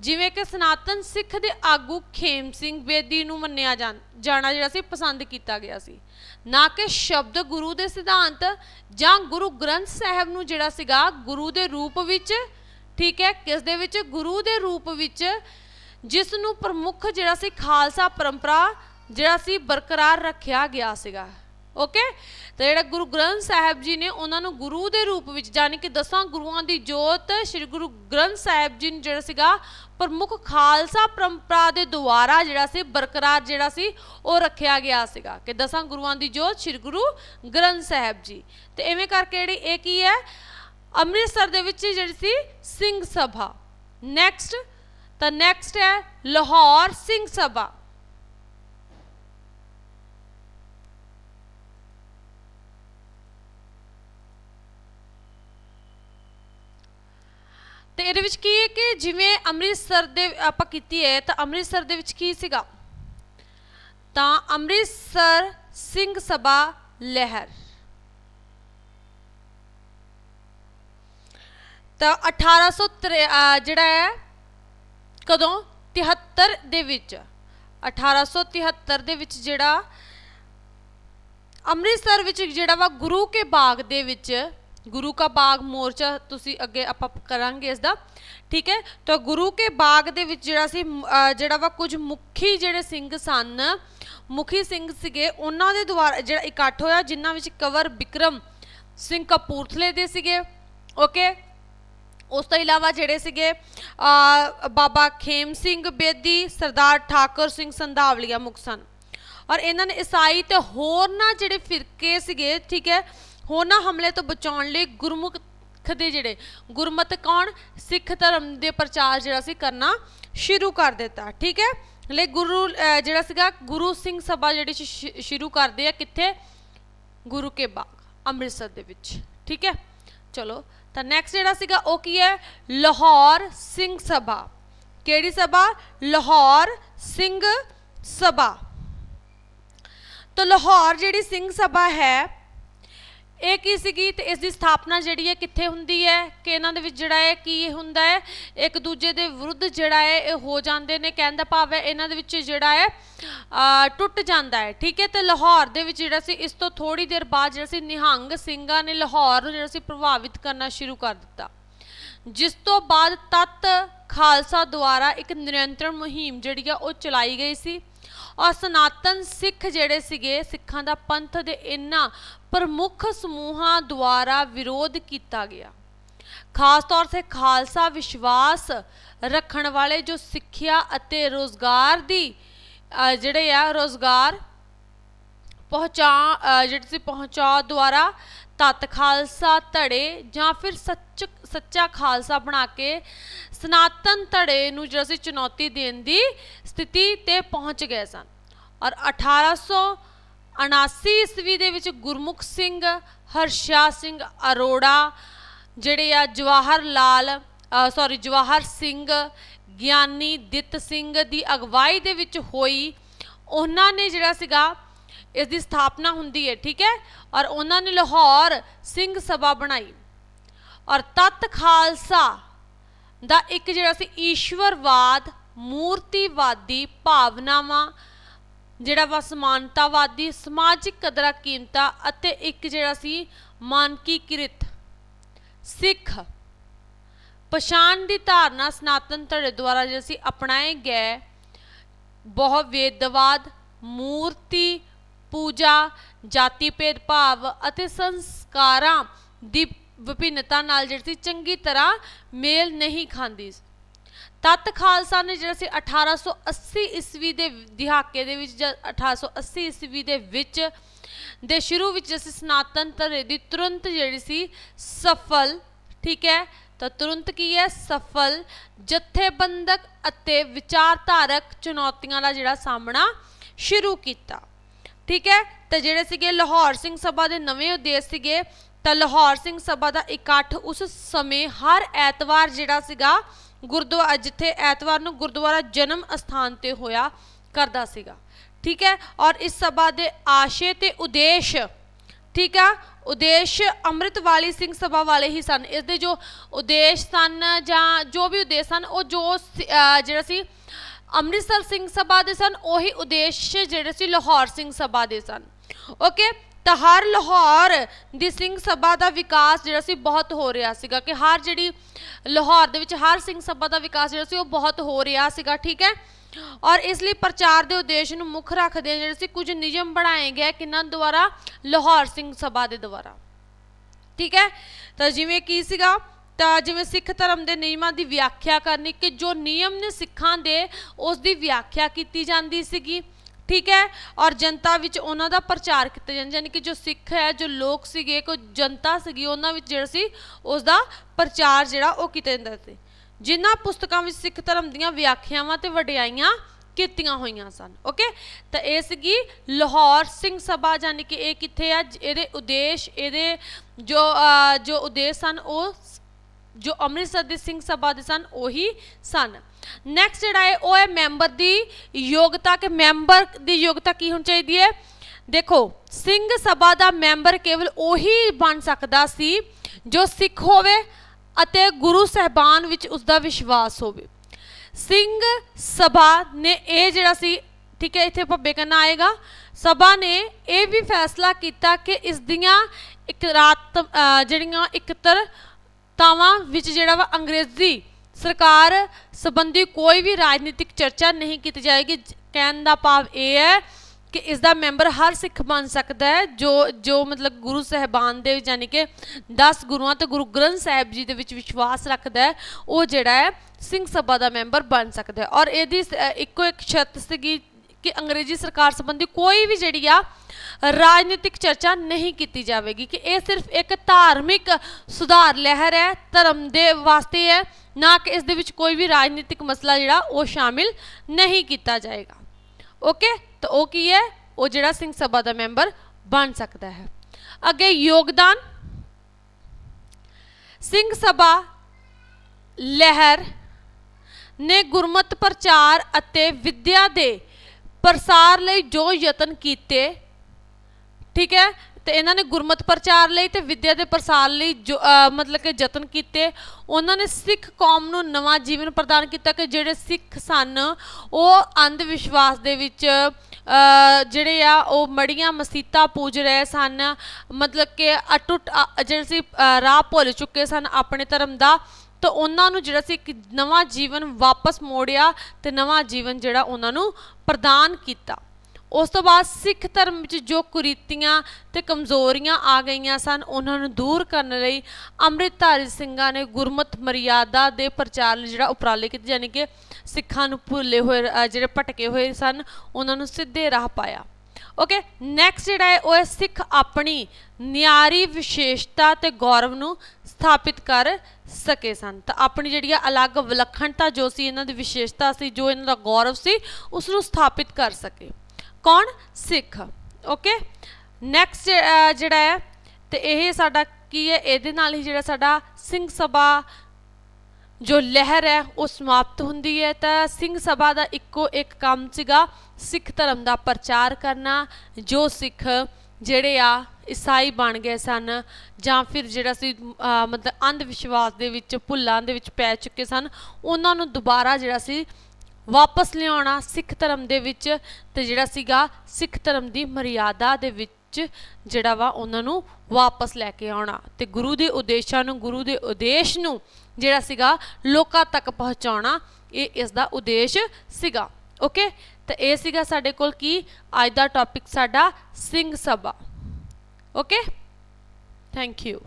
ਜਿਵੇਂ ਕਿ ਸਨਾਤਨ ਸਿੱਖ ਦੇ ਆਗੂ ਖੇਮ ਸਿੰਘ ਬੇਦੀ ਨੂੰ ਮੰਨਿਆ ਜਾਣ- ਜਾਣਾ ਜਿਹੜਾ ਸੀ, ਪਸੰਦ ਕੀਤਾ ਗਿਆ ਸੀ। ਨਾ ਕਿ ਸ਼ਬਦ ਗੁਰੂ ਦੇ ਸਿਧਾਂਤ ਜਾਂ ਗੁਰੂ ਗ੍ਰੰਥ ਸਾਹਿਬ ਨੂੰ ਜਿਹੜਾ ਸੀਗਾ, ਗੁਰੂ ਦੇ ਰੂਪ ਵਿੱਚ, ਠੀਕ ਹੈ, ਕਿਸ ਦੇ ਵਿੱਚ? ਗੁਰੂ ਦੇ ਰੂਪ ਵਿੱਚ, ਜਿਸ ਨੂੰ ਪ੍ਰਮੁੱਖ ਜਿਹੜਾ ਸੀ, ਖਾਲਸਾ ਪਰੰਪਰਾ ਜਿਹੜਾ ਸੀ, ਬਰਕਰਾਰ ਰੱਖਿਆ ਗਿਆ ਸੀਗਾ। ਓਕੇ ਤੇ ਜਿਹੜਾ ਗੁਰੂ ਗ੍ਰੰਥ ਸਾਹਿਬ ਜੀ ਨੇ ਉਹਨਾਂ ਨੂੰ ਗੁਰੂ ਦੇ ਰੂਪ ਵਿੱਚ ਯਾਨੀ ਕਿ ਦਸਾਂ ਗੁਰੂਆਂ ਦੀ ਜੋਤ, ਸ੍ਰੀ ਗੁਰੂ ਗ੍ਰੰਥ ਸਾਹਿਬ ਜੀ ਨੂੰ ਜਿਹੜਾ ਸੀਗਾ ਪ੍ਰਮੁੱਖ ਖਾਲਸਾ ਪਰੰਪਰਾ ਦੇ ਦੁਆਰਾ ਜਿਹੜਾ ਸੀ, ਬਰਕਰਾਰ ਜਿਹੜਾ ਸੀ, ਉਹ ਰੱਖਿਆ ਗਿਆ ਸੀਗਾ ਕਿ ਦਸਾਂ ਗੁਰੂਆਂ ਦੀ ਜੋਤ ਸ੍ਰੀ ਗੁਰੂ ਗ੍ਰੰਥ ਸਾਹਿਬ ਜੀ। ਤੇ ਐਵੇਂ ਕਰਕੇ ਜਿਹੜੀ ਇਹ ਕੀ ਹੈ? ਅੰਮ੍ਰਿਤਸਰ ਦੇ ਵਿੱਚ ਜਿਹੜੀ ਸੀ, ਸਿੰਘ ਸਭਾ। ਨੈਕਸਟ ਤਾਂ ਨੈਕਸਟ ਹੈ, ਲਾਹੌਰ ਸਿੰਘ ਸਭਾ। ਤੇ ਇਹਦੇ ਵਿੱਚ ਕੀ ਹੈ ਕਿ ਜਿਵੇਂ ਅੰਮ੍ਰਿਤਸਰ ਦੇ ਆਪਾਂ ਕੀਤੀ ਹੈ, ਤਾਂ ਅੰਮ੍ਰਿਤਸਰ ਦੇ ਵਿੱਚ ਕੀ ਸੀਗਾ? ਤਾਂ ਅੰਮ੍ਰਿਤਸਰ ਸਿੰਘ ਸਭਾ ਲਹਿਰ। ਤਾਂ 1803 ਅਹ ਜਿਹੜਾ ਹੈ, ਕਦੋਂ? 73 ਦੇ ਵਿੱਚ। 1873 ਦੇ ਵਿੱਚ ਜਿਹੜਾ ਅੰਮ੍ਰਿਤਸਰ ਵਿੱਚ ਜਿਹੜਾ ਵਾ ਗੁਰੂ ਕੇ ਬਾਗ ਦੇ ਵਿੱਚ ਗੁਰੂ ਕਾ ਬਾਗ ਮੋਰਚਾ ਤੁਸੀਂ ਅੱਗੇ ਆਪਾਂ ਕਰਾਂਗੇ ਇਸ ਦਾ ਠੀਕ ਹੈ? ਤਾਂ ਗੁਰੂ ਕੇ ਬਾਗ ਦੇ ਵਿੱਚ ਜਿਹੜਾ ਸੀ ਜਿਹੜਾ ਵਾ ਕੁਝ ਮੁਖੀ ਜਿਹੜੇ ਸਿੰਘ ਸਨ, ਮੁਖੀ ਸਿੰਘ ਸੀਗੇ, ਉਹਨਾਂ ਦੇ ਦੁਆਰਾ, ਜਿਹੜਾ ਇਕੱਠ ਹੋਇਆ, ਜਿਨ੍ਹਾਂ ਵਿੱਚ ਕਵਰ ਬਿਕਰਮ ਸਿੰਘ ਕਪੂਰਥਲੇ ਦੇ ਸੀਗੇ ਓਕੇ ਉਸ ਤੋਂ ਇਲਾਵਾ ਜਿਹੜੇ ਸੀਗੇ ਬਾਬਾ ਖੇਮ ਸਿੰਘ ਬੇਦੀ, ਸਰਦਾਰ ਠਾਕੁਰ ਸਿੰਘ ਸੰਧਾਵਲੀਆ ਮੁਖ ਸਨ। ਔਰ ਇਹਨਾਂ ਨੇ ਈਸਾਈ ਤੇ ਹੋਰਨਾਂ ਜਿਹੜੇ ਫਿਰਕੇ ਸੀਗੇ, ਠੀਕ ਹੈ? ਹੋਰਨਾਂ ਹਮਲੇ ਤੋਂ ਬਚਾਉਣ ਲਈ ਗੁਰਮੁਖ ਦੇ ਜਿਹੜੇ, ਗੁਰਮਤ ਕੌਣ? ਸਿੱਖ ਧਰਮ ਦੇ ਪ੍ਰਚਾਰ ਜਿਹੜਾ ਸੀ ਕਰਨਾ ਸ਼ੁਰੂ ਕਰ ਦਿੱਤਾ, ਠੀਕ ਹੈ? ਲਈ ਗੁਰੂ ਜਿਹੜਾ ਸੀਗਾ, ਗੁਰੂ ਸਿੰਘ ਸਭਾ ਜਿਹੜੀ ਸ਼ੁਰੂ ਕਰਦੇ ਆ ਕਿੱਥੇ? ਗੁਰੂ ਕੇ ਬਾਗ, ਅੰਮ੍ਰਿਤਸਰ ਦੇ ਵਿੱਚ, ਠੀਕ ਹੈ? ਚਲੋ, ਤਾਂ ਨੈਕਸਟ ਜਿਹੜਾ ਸੀਗਾ ਉਹ ਕੀ ਹੈ? ਲਾਹੌਰ ਸਿੰਘ ਸਭਾ। ਕਿਹੜੀ ਸਭਾ? ਲਾਹੌਰ ਸਿੰਘ ਸਭਾ। ਤਾਂ ਲਾਹੌਰ ਜਿਹੜੀ ਸਿੰਘ ਸਭਾ ਹੈ ਇਹ ਕੀ ਸੀਗੀ ਤੇ ਇਸ ਦੀ ਸਥਾਪਨਾ ਜਿਹੜੀ ਹੈ ਕਿੱਥੇ ਹੁੰਦੀ ਹੈ? ਕਿ ਇਹਨਾਂ ਦੇ ਵਿੱਚ ਜਿਹੜਾ ਹੈ, ਕੀ ਹੁੰਦਾ ਹੈ? ਇੱਕ ਦੂਜੇ ਦੇ ਵਿਰੁੱਧ ਜਿਹੜਾ ਹੈ, ਇਹ ਹੋ ਜਾਂਦੇ ਨੇ, ਕਹਿਣ ਦਾ ਭਾਵ ਹੈ ਇਹਨਾਂ ਦੇ ਵਿੱਚ ਜਿਹੜਾ ਹੈ ਟੁੱਟ ਜਾਂਦਾ ਹੈ। ਠੀਕ ਹੈ, ਤੇ ਲਾਹੌਰ ਦੇ ਵਿੱਚ ਜਿਹੜਾ ਸੀ, ਇਸ ਤੋਂ ਥੋੜੀ ਦੇਰ ਬਾਅਦ ਜਿਹੜਾ ਸੀ, ਨਿਹੰਗ ਸਿੰਘਾਂ ਨੇ ਲਾਹੌਰ ਨੂੰ ਜਿਹੜਾ ਸੀ, ਪ੍ਰਭਾਵਿਤ ਕਰਨਾ ਸ਼ੁਰੂ ਕਰ ਦਿੱਤਾ। ਜਿਸ ਤੋਂ ਬਾਅਦ ਤਤ ਖਾਲਸਾ ਦੁਆਰਾ ਇੱਕ ਨਿਰੰਤਰ ਮੁਹਿੰਮ ਜਿਹੜੀ ਆ ਉਹ ਚਲਾਈ ਗਈ ਸੀ। ਔਰ ਸਨਾਤਨ ਸਿੱਖ ਜਿਹੜੇ ਸੀਗੇ, ਸਿੱਖਾਂ ਦਾ ਪੰਥ ਦੇ ਇੰਨਾ ਪ੍ਰਮੁੱਖ ਸਮੂਹਾਂ ਦੁਆਰਾ ਵਿਰੋਧ ਕੀਤਾ ਗਿਆ। ਖਾਸ ਤੌਰ ਤੇ ਖਾਲਸਾ ਵਿਸ਼ਵਾਸ ਰੱਖਣ ਵਾਲੇ ਜੋ ਸਿੱਖਿਆ ਅਤੇ ਰੋਜ਼ਗਾਰ ਦੀ ਜਿਹੜੇ ਆ ਰੋਜ਼ਗਾਰ ਪਹੁੰਚਾ ਅਹ ਜਿਹੜੀ ਸੀ ਪਹੁੰਚਾ ਦੁਆਰਾ ਤਤ ਖਾਲਸਾ ਧੜੇ ਜਾਂ ਫਿਰ ਸੱਚ, ਸੱਚਾ ਖਾਲਸਾ ਬਣਾ ਕੇ ਸਨਾਤਨ ਧੜੇ ਨੂੰ ਜਿਹੜਾ ਸੀ ਚੁਣੌਤੀ ਦੇਣ ਦੀ ਸਥਿਤੀ ਤੇ ਪਹੁੰਚ ਗਏ ਸਨ। ਔਰ 1879 ਈਸਵੀ ਦੇ ਵਿੱਚ ਗੁਰਮੁਖ ਸਿੰਘ, ਹਰਸ਼ਾ ਸਿੰਘ ਅਰੋੜਾ, ਜਿਹੜੇ ਆ ਜਵਾਹਰ ਲਾਲ ਸੌਰੀ ਜਵਾਹਰ ਸਿੰਘ, ਗਿਆਨੀ ਦਿੱਤ ਸਿੰਘ ਦੀ ਅਗਵਾਈ ਦੇ ਵਿੱਚ ਹੋਈ, ਉਹਨਾਂ ਨੇ ਜਿਹੜਾ ਸੀਗਾ ਇਸ ਦੀ ਸਥਾਪਨਾ ਹੁੰਦੀ ਹੈ, ਠੀਕ ਹੈ? ਔਰ ਉਹਨਾਂ ਨੇ ਲਾਹੌਰ ਸਿੰਘ ਸਭਾ ਬਣਾਈ। ਔਰ ਤਤ ਖਾਲਸਾ ਦਾ ਇੱਕ ਜਿਹੜਾ ਸੀ ਈਸ਼ਵਰਵਾਦ, ਮੂਰਤੀਵਾਦੀ ਭਾਵਨਾਵਾਂ ਜਿਹੜਾ ਵਾ ਸਮਾਨਤਾਵਾਦੀ, ਸਮਾਜਿਕ ਕਦਰਾਂ ਕੀਮਤਾਂ ਅਤੇ ਇੱਕ ਜਿਹੜਾ ਸੀ ਮਾਨਕੀਕ੍ਰਿਤ ਸਿੱਖ ਪਛਾਣ ਦੀ ਧਾਰਨਾ ਸਨਾਤਨ ਧੜੇ ਦੁਆਰਾ ਜਿਹੜਾ ਸੀ ਅਪਣਾਏ ਗਏ ਬਹੁ ਵੇਦਵਾਦ, ਮੂਰਤੀ, ਪੂਜਾ, ਜਾਤੀ ਭੇਦਭਾਵ ਅਤੇ ਸੰਸਕਾਰਾਂ ਦੀ ਵਿਭਿੰਨਤਾ ਨਾਲ ਜਿਹੜੀ ਸੀ ਚੰਗੀ ਤਰ੍ਹਾਂ ਮੇਲ ਨਹੀਂ ਖਾਂਦੀ। ਤਤ ਖਾਲਸਾ ਨੇ ਜਿਹੜਾ ਸੀ 1880 ਈਸਵੀ ਦੇ ਦਿਹਾਕੇ ਦੇ ਵਿੱਚ ਜਦ 1880 ਈਸਵੀ ਦੇ ਵਿੱਚ ਦੇ ਸ਼ੁਰੂ ਵਿੱਚ ਅਸੀਂ ਸਨਾਤਨ ਧੜੇ ਦੀ ਤੁਰੰਤ ਜਿਹੜੀ ਸੀ ਸਫਲ, ਠੀਕ ਹੈ, ਤਾਂ ਤੁਰੰਤ ਕੀ ਹੈ? ਸਫਲ ਜਥੇਬੰਦਕ ਅਤੇ ਵਿਚਾਰਧਾਰਕ ਚੁਣੌਤੀਆਂ ਦਾ ਜਿਹੜਾ ਸਾਹਮਣਾ ਸ਼ੁਰੂ ਕੀਤਾ। ਠੀਕ ਹੈ, ਤੇ ਜਿਹੜੇ ਸੀਗੇ ਲਾਹੌਰ ਸਿੰਘ ਸਭਾ ਦੇ ਨਵੇਂ ਉਦੇਸ਼ ਸੀਗੇ, ਤਾਂ ਲਾਹੌਰ ਸਿੰਘ ਸਭਾ ਦਾ ਇਕੱਠ ਉਸ ਸਮੇਂ ਹਰ ਐਤਵਾਰ ਜਿਹੜਾ ਸੀਗਾ ਗੁਰਦੁਆਰਾ ਜਿੱਥੇ ਐਤਵਾਰ ਨੂੰ ਗੁਰਦੁਆਰਾ ਜਨਮ ਅਸਥਾਨ ਤੇ ਹੋਇਆ ਕਰਦਾ ਸੀਗਾ। ਠੀਕ ਹੈ? ਔਰ ਇਸ ਸਭਾ ਦੇ ਆਸ਼ੇ ਤੇ ਉਦੇਸ਼, ਠੀਕ ਆ? ਉਦੇਸ਼ ਅੰਮ੍ਰਿਤਵਾਲੀ ਸਿੰਘ ਸਭਾ ਵਾਲੇ ਹੀ ਸਨ। ਇਸ ਦੇ ਜੋ ਉਦੇਸ਼ ਸਨ ਜਾਂ ਜੋ ਵੀ ਉਦੇਸ਼ ਸਨ, ਉਹ ਜੋ ਜਿਹੜਾ ਸੀ ਅੰਮ੍ਰਿਤਸਰ ਸਿੰਘ ਸਭਾ ਦੇ ਸਨ, ਉਹੀ ਉਦੇਸ਼ ਜਿਹੜੇ ਸੀ ਲਾਹੌਰ ਸਿੰਘ ਸਭਾ ਦੇ ਸਨ। ਓਕੇ? ਤਾਂ ਹਰ ਲਾਹੌਰ ਦੀ ਸਿੰਘ ਸਭਾ ਦਾ ਵਿਕਾਸ ਜਿਹੜਾ ਸੀ ਬਹੁਤ ਹੋ ਰਿਹਾ ਸੀਗਾ ਕਿ ਹਰ ਜਿਹੜੀ ਲਾਹੌਰ ਦੇ ਵਿੱਚ ਹਰ ਸਿੰਘ ਸਭਾ ਦਾ ਵਿਕਾਸ ਜਿਹੜਾ ਸੀ ਉਹ ਬਹੁਤ ਹੋ ਰਿਹਾ ਸੀਗਾ, ਠੀਕ ਹੈ? ਔਰ ਇਸ ਲਈ ਪ੍ਰਚਾਰ ਦੇ ਉਦੇਸ਼ ਨੂੰ ਮੁੱਖ ਰੱਖਦੇ ਜਿਹੜੇ ਸੀ ਕੁਝ ਨਿਯਮ ਬਣਾਏ ਗਏ ਕਿਨਾਂ ਦੁਆਰਾ? ਲਾਹੌਰ ਸਿੰਘ ਸਭਾ ਦੇ ਦੁਆਰਾ। ਠੀਕ ਹੈ? ਤਾਂ ਜਿਵੇਂ ਕੀ ਸੀਗਾ? ਤਾਂ ਜਿਵੇਂ ਸਿੱਖ ਧਰਮ ਦੇ ਨਿਯਮਾਂ ਦੀ ਵਿਆਖਿਆ ਕਰਨੀ ਕਿ ਜੋ ਨਿਯਮ ਨੇ ਸਿੱਖਾਂ ਦੇ, ਉਸ ਦੀ ਵਿਆਖਿਆ ਕੀਤੀ ਜਾਂਦੀ ਸੀਗੀ। ਠੀਕ ਹੈ? ਔਰ ਜਨਤਾ ਵਿੱਚ ਉਹਨਾਂ ਦਾ ਪ੍ਰਚਾਰ ਕੀਤਾ ਜਾਂਦਾ, ਯਾਨੀ ਕਿ ਜੋ ਸਿੱਖ ਹੈ, ਜੋ ਲੋਕ ਸੀਗੇ, ਕੋਈ ਜਨਤਾ ਸੀਗੀ, ਉਹਨਾਂ ਵਿੱਚ ਜਿਹੜਾ ਸੀ ਉਸ ਦਾ ਪ੍ਰਚਾਰ ਜਿਹੜਾ ਉਹ ਕੀਤਾ ਜਾਂਦਾ ਸੀ। ਜਿਨ੍ਹਾਂ ਪੁਸਤਕਾਂ ਵਿੱਚ ਸਿੱਖ ਧਰਮ ਦੀਆਂ ਵਿਆਖਿਆਵਾਂ ਤੇ ਵਡਿਆਈਆਂ ਕੀਤੀਆਂ ਹੋਈਆਂ ਸਨ ਓਕੇ ਤਾਂ ਇਹ ਸੀਗੀ ਲਾਹੌਰ ਸਿੰਘ ਸਭਾ, ਯਾਨੀ ਕਿ ਇਹ ਕਿੱਥੇ ਆ? ਜ- ਇਹਦੇ ਉਦੇਸ਼, ਇਹਦੇ ਜੋ ਜੋ ਉਦੇਸ਼ ਸਨ, ਉਹ ਜੋ ਅੰਮ੍ਰਿਤਸਰ ਦੇ ਸਿੰਘ ਸਭਾ ਦੇ ਸਨ, ਉਹੀ ਸਨ। ਨੈਕਸਟ ਜਿਹੜਾ ਹੈ, ਉਹ ਹੈ ਮੈਂਬਰ ਦੀ ਯੋਗਤਾ, ਕਿ ਮੈਂਬਰ ਦੀ ਯੋਗਤਾ ਕੀ ਹੋਣੀ ਚਾਹੀਦੀ ਹੈ? ਦੇਖੋ, ਸਿੰਘ ਸਭਾ ਦਾ ਮੈਂਬਰ ਕੇਵਲ ਉਹੀ ਬਣ ਸਕਦਾ ਸੀ ਜੋ ਸਿੱਖ ਹੋਵੇ ਅਤੇ ਗੁਰੂ ਸਹਿਬਾਨ ਵਿੱਚ ਉਸ ਦਾ ਵਿਸ਼ਵਾਸ ਹੋਵੇ। ਸਿੰਘ ਸਭਾ ਨੇ ਇਹ ਜਿਹੜਾ ਸੀ, ਠੀਕ ਹੈ, ਇੱਥੇ ਭੱਬੇ ਕਰਨਾ ਆਏਗਾ। ਸਭਾ ਨੇ ਇਹ ਵੀ ਫੈਸਲਾ ਕੀਤਾ ਕਿ ਇਸ ਦੀਆਂ ਇਕਰਾਤ ਅਹ ਜਿਹੜੀਆਂ ਇਕਤਰਤਾਵਾਂ ਵਿੱਚ ਜਿਹੜਾ ਵਾ ਅੰਗਰੇਜ਼ੀ ਸਰਕਾਰ ਸੰਬੰਧੀ ਕੋਈ ਵੀ ਰਾਜਨੀਤਿਕ ਚਰਚਾ ਨਹੀਂ ਕੀਤੀ ਜਾਏਗੀ। ਜ- ਕਹਿਣ ਦਾ ਭਾਵ ਇਹ ਹੈ ਕਿ ਇਸ ਦਾ ਮੈਂਬਰ ਹਰ ਸਿੱਖ ਬਣ ਸਕਦਾ ਹੈ, ਜੋ ਜੋ ਮਤਲਬ ਗੁਰੂ ਸਹਿਬਾਨ ਦੇ ਯਾਨੀ ਕਿ 10 ਗੁਰੂਆਂ ਤੇ ਗੁਰੂ ਗ੍ਰੰਥ ਸਾਹਿਬ ਜੀ ਦੇ ਵਿੱਚ ਵਿਸ਼ਵਾਸ ਰੱਖਦਾ ਹੈ, ਉਹ ਜਿਹੜਾ ਹੈ, ਸਿੰਘ ਸਭਾ ਦਾ ਮੈਂਬਰ ਬਣ ਸਕਦਾ ਹੈ। ਔਰ ਇਹਦੀ ਸ- ਇੱਕੋ ਇੱਕ ਸ਼ਰਤ ਸੀਗੀ ਕਿ ਅੰਗਰੇਜ਼ੀ ਸਰਕਾਰ ਸੰਬੰਧੀ ਕੋਈ ਵੀ ਜਿਹੜੀ ਆ ਰਾਜਨੀਤਿਕ ਚਰਚਾ ਨਹੀਂ ਕੀਤੀ ਜਾਵੇਗੀ ਕਿ ਇਹ ਸਿਰਫ ਇੱਕ ਧਾਰਮਿਕ ਸੁਧਾਰ ਲਹਿਰ ਹੈ, ਧਰਮ ਦੇ ਵਾਸਤੇ ਹੈ, ਨਾ ਕਿ ਇਸ ਦੇ ਵਿੱਚ ਕੋਈ ਵੀ ਰਾਜਨੀਤਿਕ ਮਸਲਾ ਜਿਹੜਾ ਉਹ ਸ਼ਾਮਿਲ ਨਹੀਂ ਕੀਤਾ ਜਾਏਗਾ। ਓਕੇ? ਤਾਂ ਉਹ ਕੀ ਹੈ? ਉਹ ਜਿਹੜਾ ਸਿੰਘ ਸਭਾ ਦਾ ਮੈਂਬਰ ਬਣ ਸਕਦਾ ਹੈ। ਅੱਗੇ ਯੋਗਦਾਨ। ਸਿੰਘ ਸਭਾ ਲਹਿਰ ਨੇ ਗੁਰਮਤ ਪ੍ਰਚਾਰ ਅਤੇ ਵਿਦਿਆ ਦੇ ਪ੍ਰਸਾਰ ਲਈ ਜੋ ਯਤਨ ਕੀਤੇ, ਠੀਕ ਹੈ, ਤੇ ਇਹਨਾਂ ਨੇ ਗੁਰਮਤ ਪ੍ਰਚਾਰ ਲਈ ਤੇ ਵਿੱਦਿਆ ਦੇ ਪ੍ਰਸਾਰ ਲਈ ਜੋ ਮਤਲਬ ਕਿ ਯਤਨ ਕੀਤੇ, ਉਹਨਾਂ ਨੇ ਸਿੱਖ ਕੌਮ ਨੂੰ ਨਵਾਂ ਜੀਵਨ ਪ੍ਰਦਾਨ ਕੀਤਾ ਕਿ ਜਿਹੜੇ ਸਿੱਖ ਸਨ, ਉਹ ਅੰਧ ਵਿਸ਼ਵਾਸ ਦੇ ਵਿੱਚ ਜਿਹੜੇ ਆ, ਉਹ ਮੜੀਆਂ ਮਸੀਤਾਂ ਪੂਜ ਰਹੇ ਸਨ, ਮਤਲਬ ਕਿ ਅਟੁੱਟ, ਅ- ਜਿਹੜੇ ਸੀ ਰਾਹ ਭੁੱਲ ਚੁੱਕੇ ਸਨ ਆਪਣੇ ਧਰਮ ਦਾ ਤਾਂ ਉਹਨਾਂ ਨੂੰ ਜਿਹੜਾ ਸੀ ਇੱਕ ਨਵਾਂ ਜੀਵਨ ਵਾਪਸ ਮੋੜਿਆ ਤੇ ਨਵਾਂ ਜੀਵਨ ਜਿਹੜਾ ਉਹਨਾਂ ਨੂੰ ਪ੍ਰਦਾਨ ਕੀਤਾ। ਉਸ ਤੋਂ ਬਾਅਦ ਸਿੱਖ ਧਰਮ ਵਿੱਚ ਜੋ ਕੁਰੀਤੀਆਂ ਤੇ ਕਮਜ਼ੋਰੀਆਂ ਆ ਗਈਆਂ ਸਨ, ਉਹਨਾਂ ਨੂੰ ਦੂਰ ਕਰਨ ਲਈ ਅੰਮ੍ਰਿਤਧਾਰੀ ਸਿੰਘਾਂ ਨੇ ਗੁਰਮਤ ਮਰਿਆਦਾ ਦੇ ਪ੍ਰਚਾਰ ਲਈ ਜਿਹੜਾ ਉਪਰਾਲੇ ਕੀਤੇ ਯਾਨੀ ਕਿ ਸਿੱਖਾਂ ਨੂੰ ਭੁੱਲੇ ਹੋਏ ਜਿਹੜੇ ਭਟਕੇ ਹੋਏ ਸਨ, ਉਹਨਾਂ ਨੂੰ ਸਿੱਧੇ ਰਾਹ ਪਾਇਆ। ਓਕੇ ਨੈਕਸਟ ਜਿਹੜਾ ਹੈ, ਉਹ ਹੈ ਸਿੱਖ ਆਪਣੀ ਨਿਆਰੀ ਵਿਸ਼ੇਸ਼ਤਾ ਤੇ ਗੌਰਵ ਨੂੰ ਸਥਾਪਿਤ ਕਰ ਸਕੇ ਸਨ। ਤਾਂ ਆਪਣੀ ਜਿਹੜੀ ਆ ਅਲੱਗ ਵਿਲੱਖਣਤਾ ਜੋ ਸੀ, ਇਹਨਾਂ ਦੀ ਵਿਸ਼ੇਸ਼ਤਾ ਸੀ, ਜੋ ਇਹਨਾਂ ਦਾ ਗੌਰਵ ਸੀ ਉਸ ਨੂੰ ਸਥਾਪਿਤ ਕਰ ਸਕੇ। ਕੌਣ? ਸਿੱਖ। ਓਕੇ? ਨੈਕਸਟ ਜਿਹੜਾ ਹੈ, ਤੇ ਇਹ ਸਾਡਾ ਕੀ ਹੈ? ਇਹਦੇ ਨਾਲ ਹੀ ਜਿਹੜਾ ਸਾਡਾ ਸਿੰਘ ਸਭਾ ਜੋ ਲਹਿਰ ਹੈ, ਉਹ ਸਮਾਪਤ ਹੁੰਦੀ ਹੈ। ਤਾਂ ਸਿੰਘ ਸਭਾ ਦਾ ਇੱਕੋ ਇੱਕ ਕੰਮ ਸੀਗਾ, ਸਿੱਖ ਧਰਮ ਦਾ ਪ੍ਰਚਾਰ ਕਰਨਾ, ਜੋ ਸਿੱਖ ਜਿਹੜੇ ਆ ਈਸਾਈ ਬਣ ਗਏ ਸਨ ਜਾਂ ਫਿਰ ਜਿਹੜਾ ਸੀ ਮਤਲਬ ਅੰਧ ਵਿਸ਼ਵਾਸ ਦੇ ਵਿੱਚ, ਭੁੱਲਾਂ ਦੇ ਵਿੱਚ ਪੈ ਚੁੱਕੇ ਸਨ, ਉਹਨਾਂ ਨੂੰ ਦੁਬਾਰਾ ਜਿਹੜਾ ਸੀ ਵਾਪਸ ਲਿਆਉਣਾ ਸਿੱਖ ਧਰਮ ਦੇ ਵਿੱਚ ਤੇ ਜਿਹੜਾ ਸੀਗਾ ਸਿੱਖ ਧਰਮ ਦੀ ਮਰਿਆਦਾ ਦੇ ਵਿੱਚ ਜਿਹੜਾ ਵਾ ਉਹਨਾਂ ਨੂੰ ਵਾਪਸ ਲੈ ਕੇ ਆਉਣਾ। ਤੇ ਗੁਰੂ ਦੇ ਉਦੇਸ਼ਾਂ ਨੂੰ, ਗੁਰੂ ਦੇ ਉਦੇਸ਼ ਨੂੰ ਜਿਹੜਾ ਸੀਗਾ ਲੋਕਾਂ ਤੱਕ ਪਹੁੰਚਾਉਣਾ, ਇਹ ਇਸ ਦਾ ਉਦੇਸ਼ ਸੀਗਾ। ਓਕੇ ਤਾਂ ਇਹ ਸੀਗਾ ਸਾਡੇ ਕੋਲ ਕੀ? ਅੱਜ ਦਾ ਟੌਪਿਕ ਸਾਡਾ Singh Sabha. Okay thank you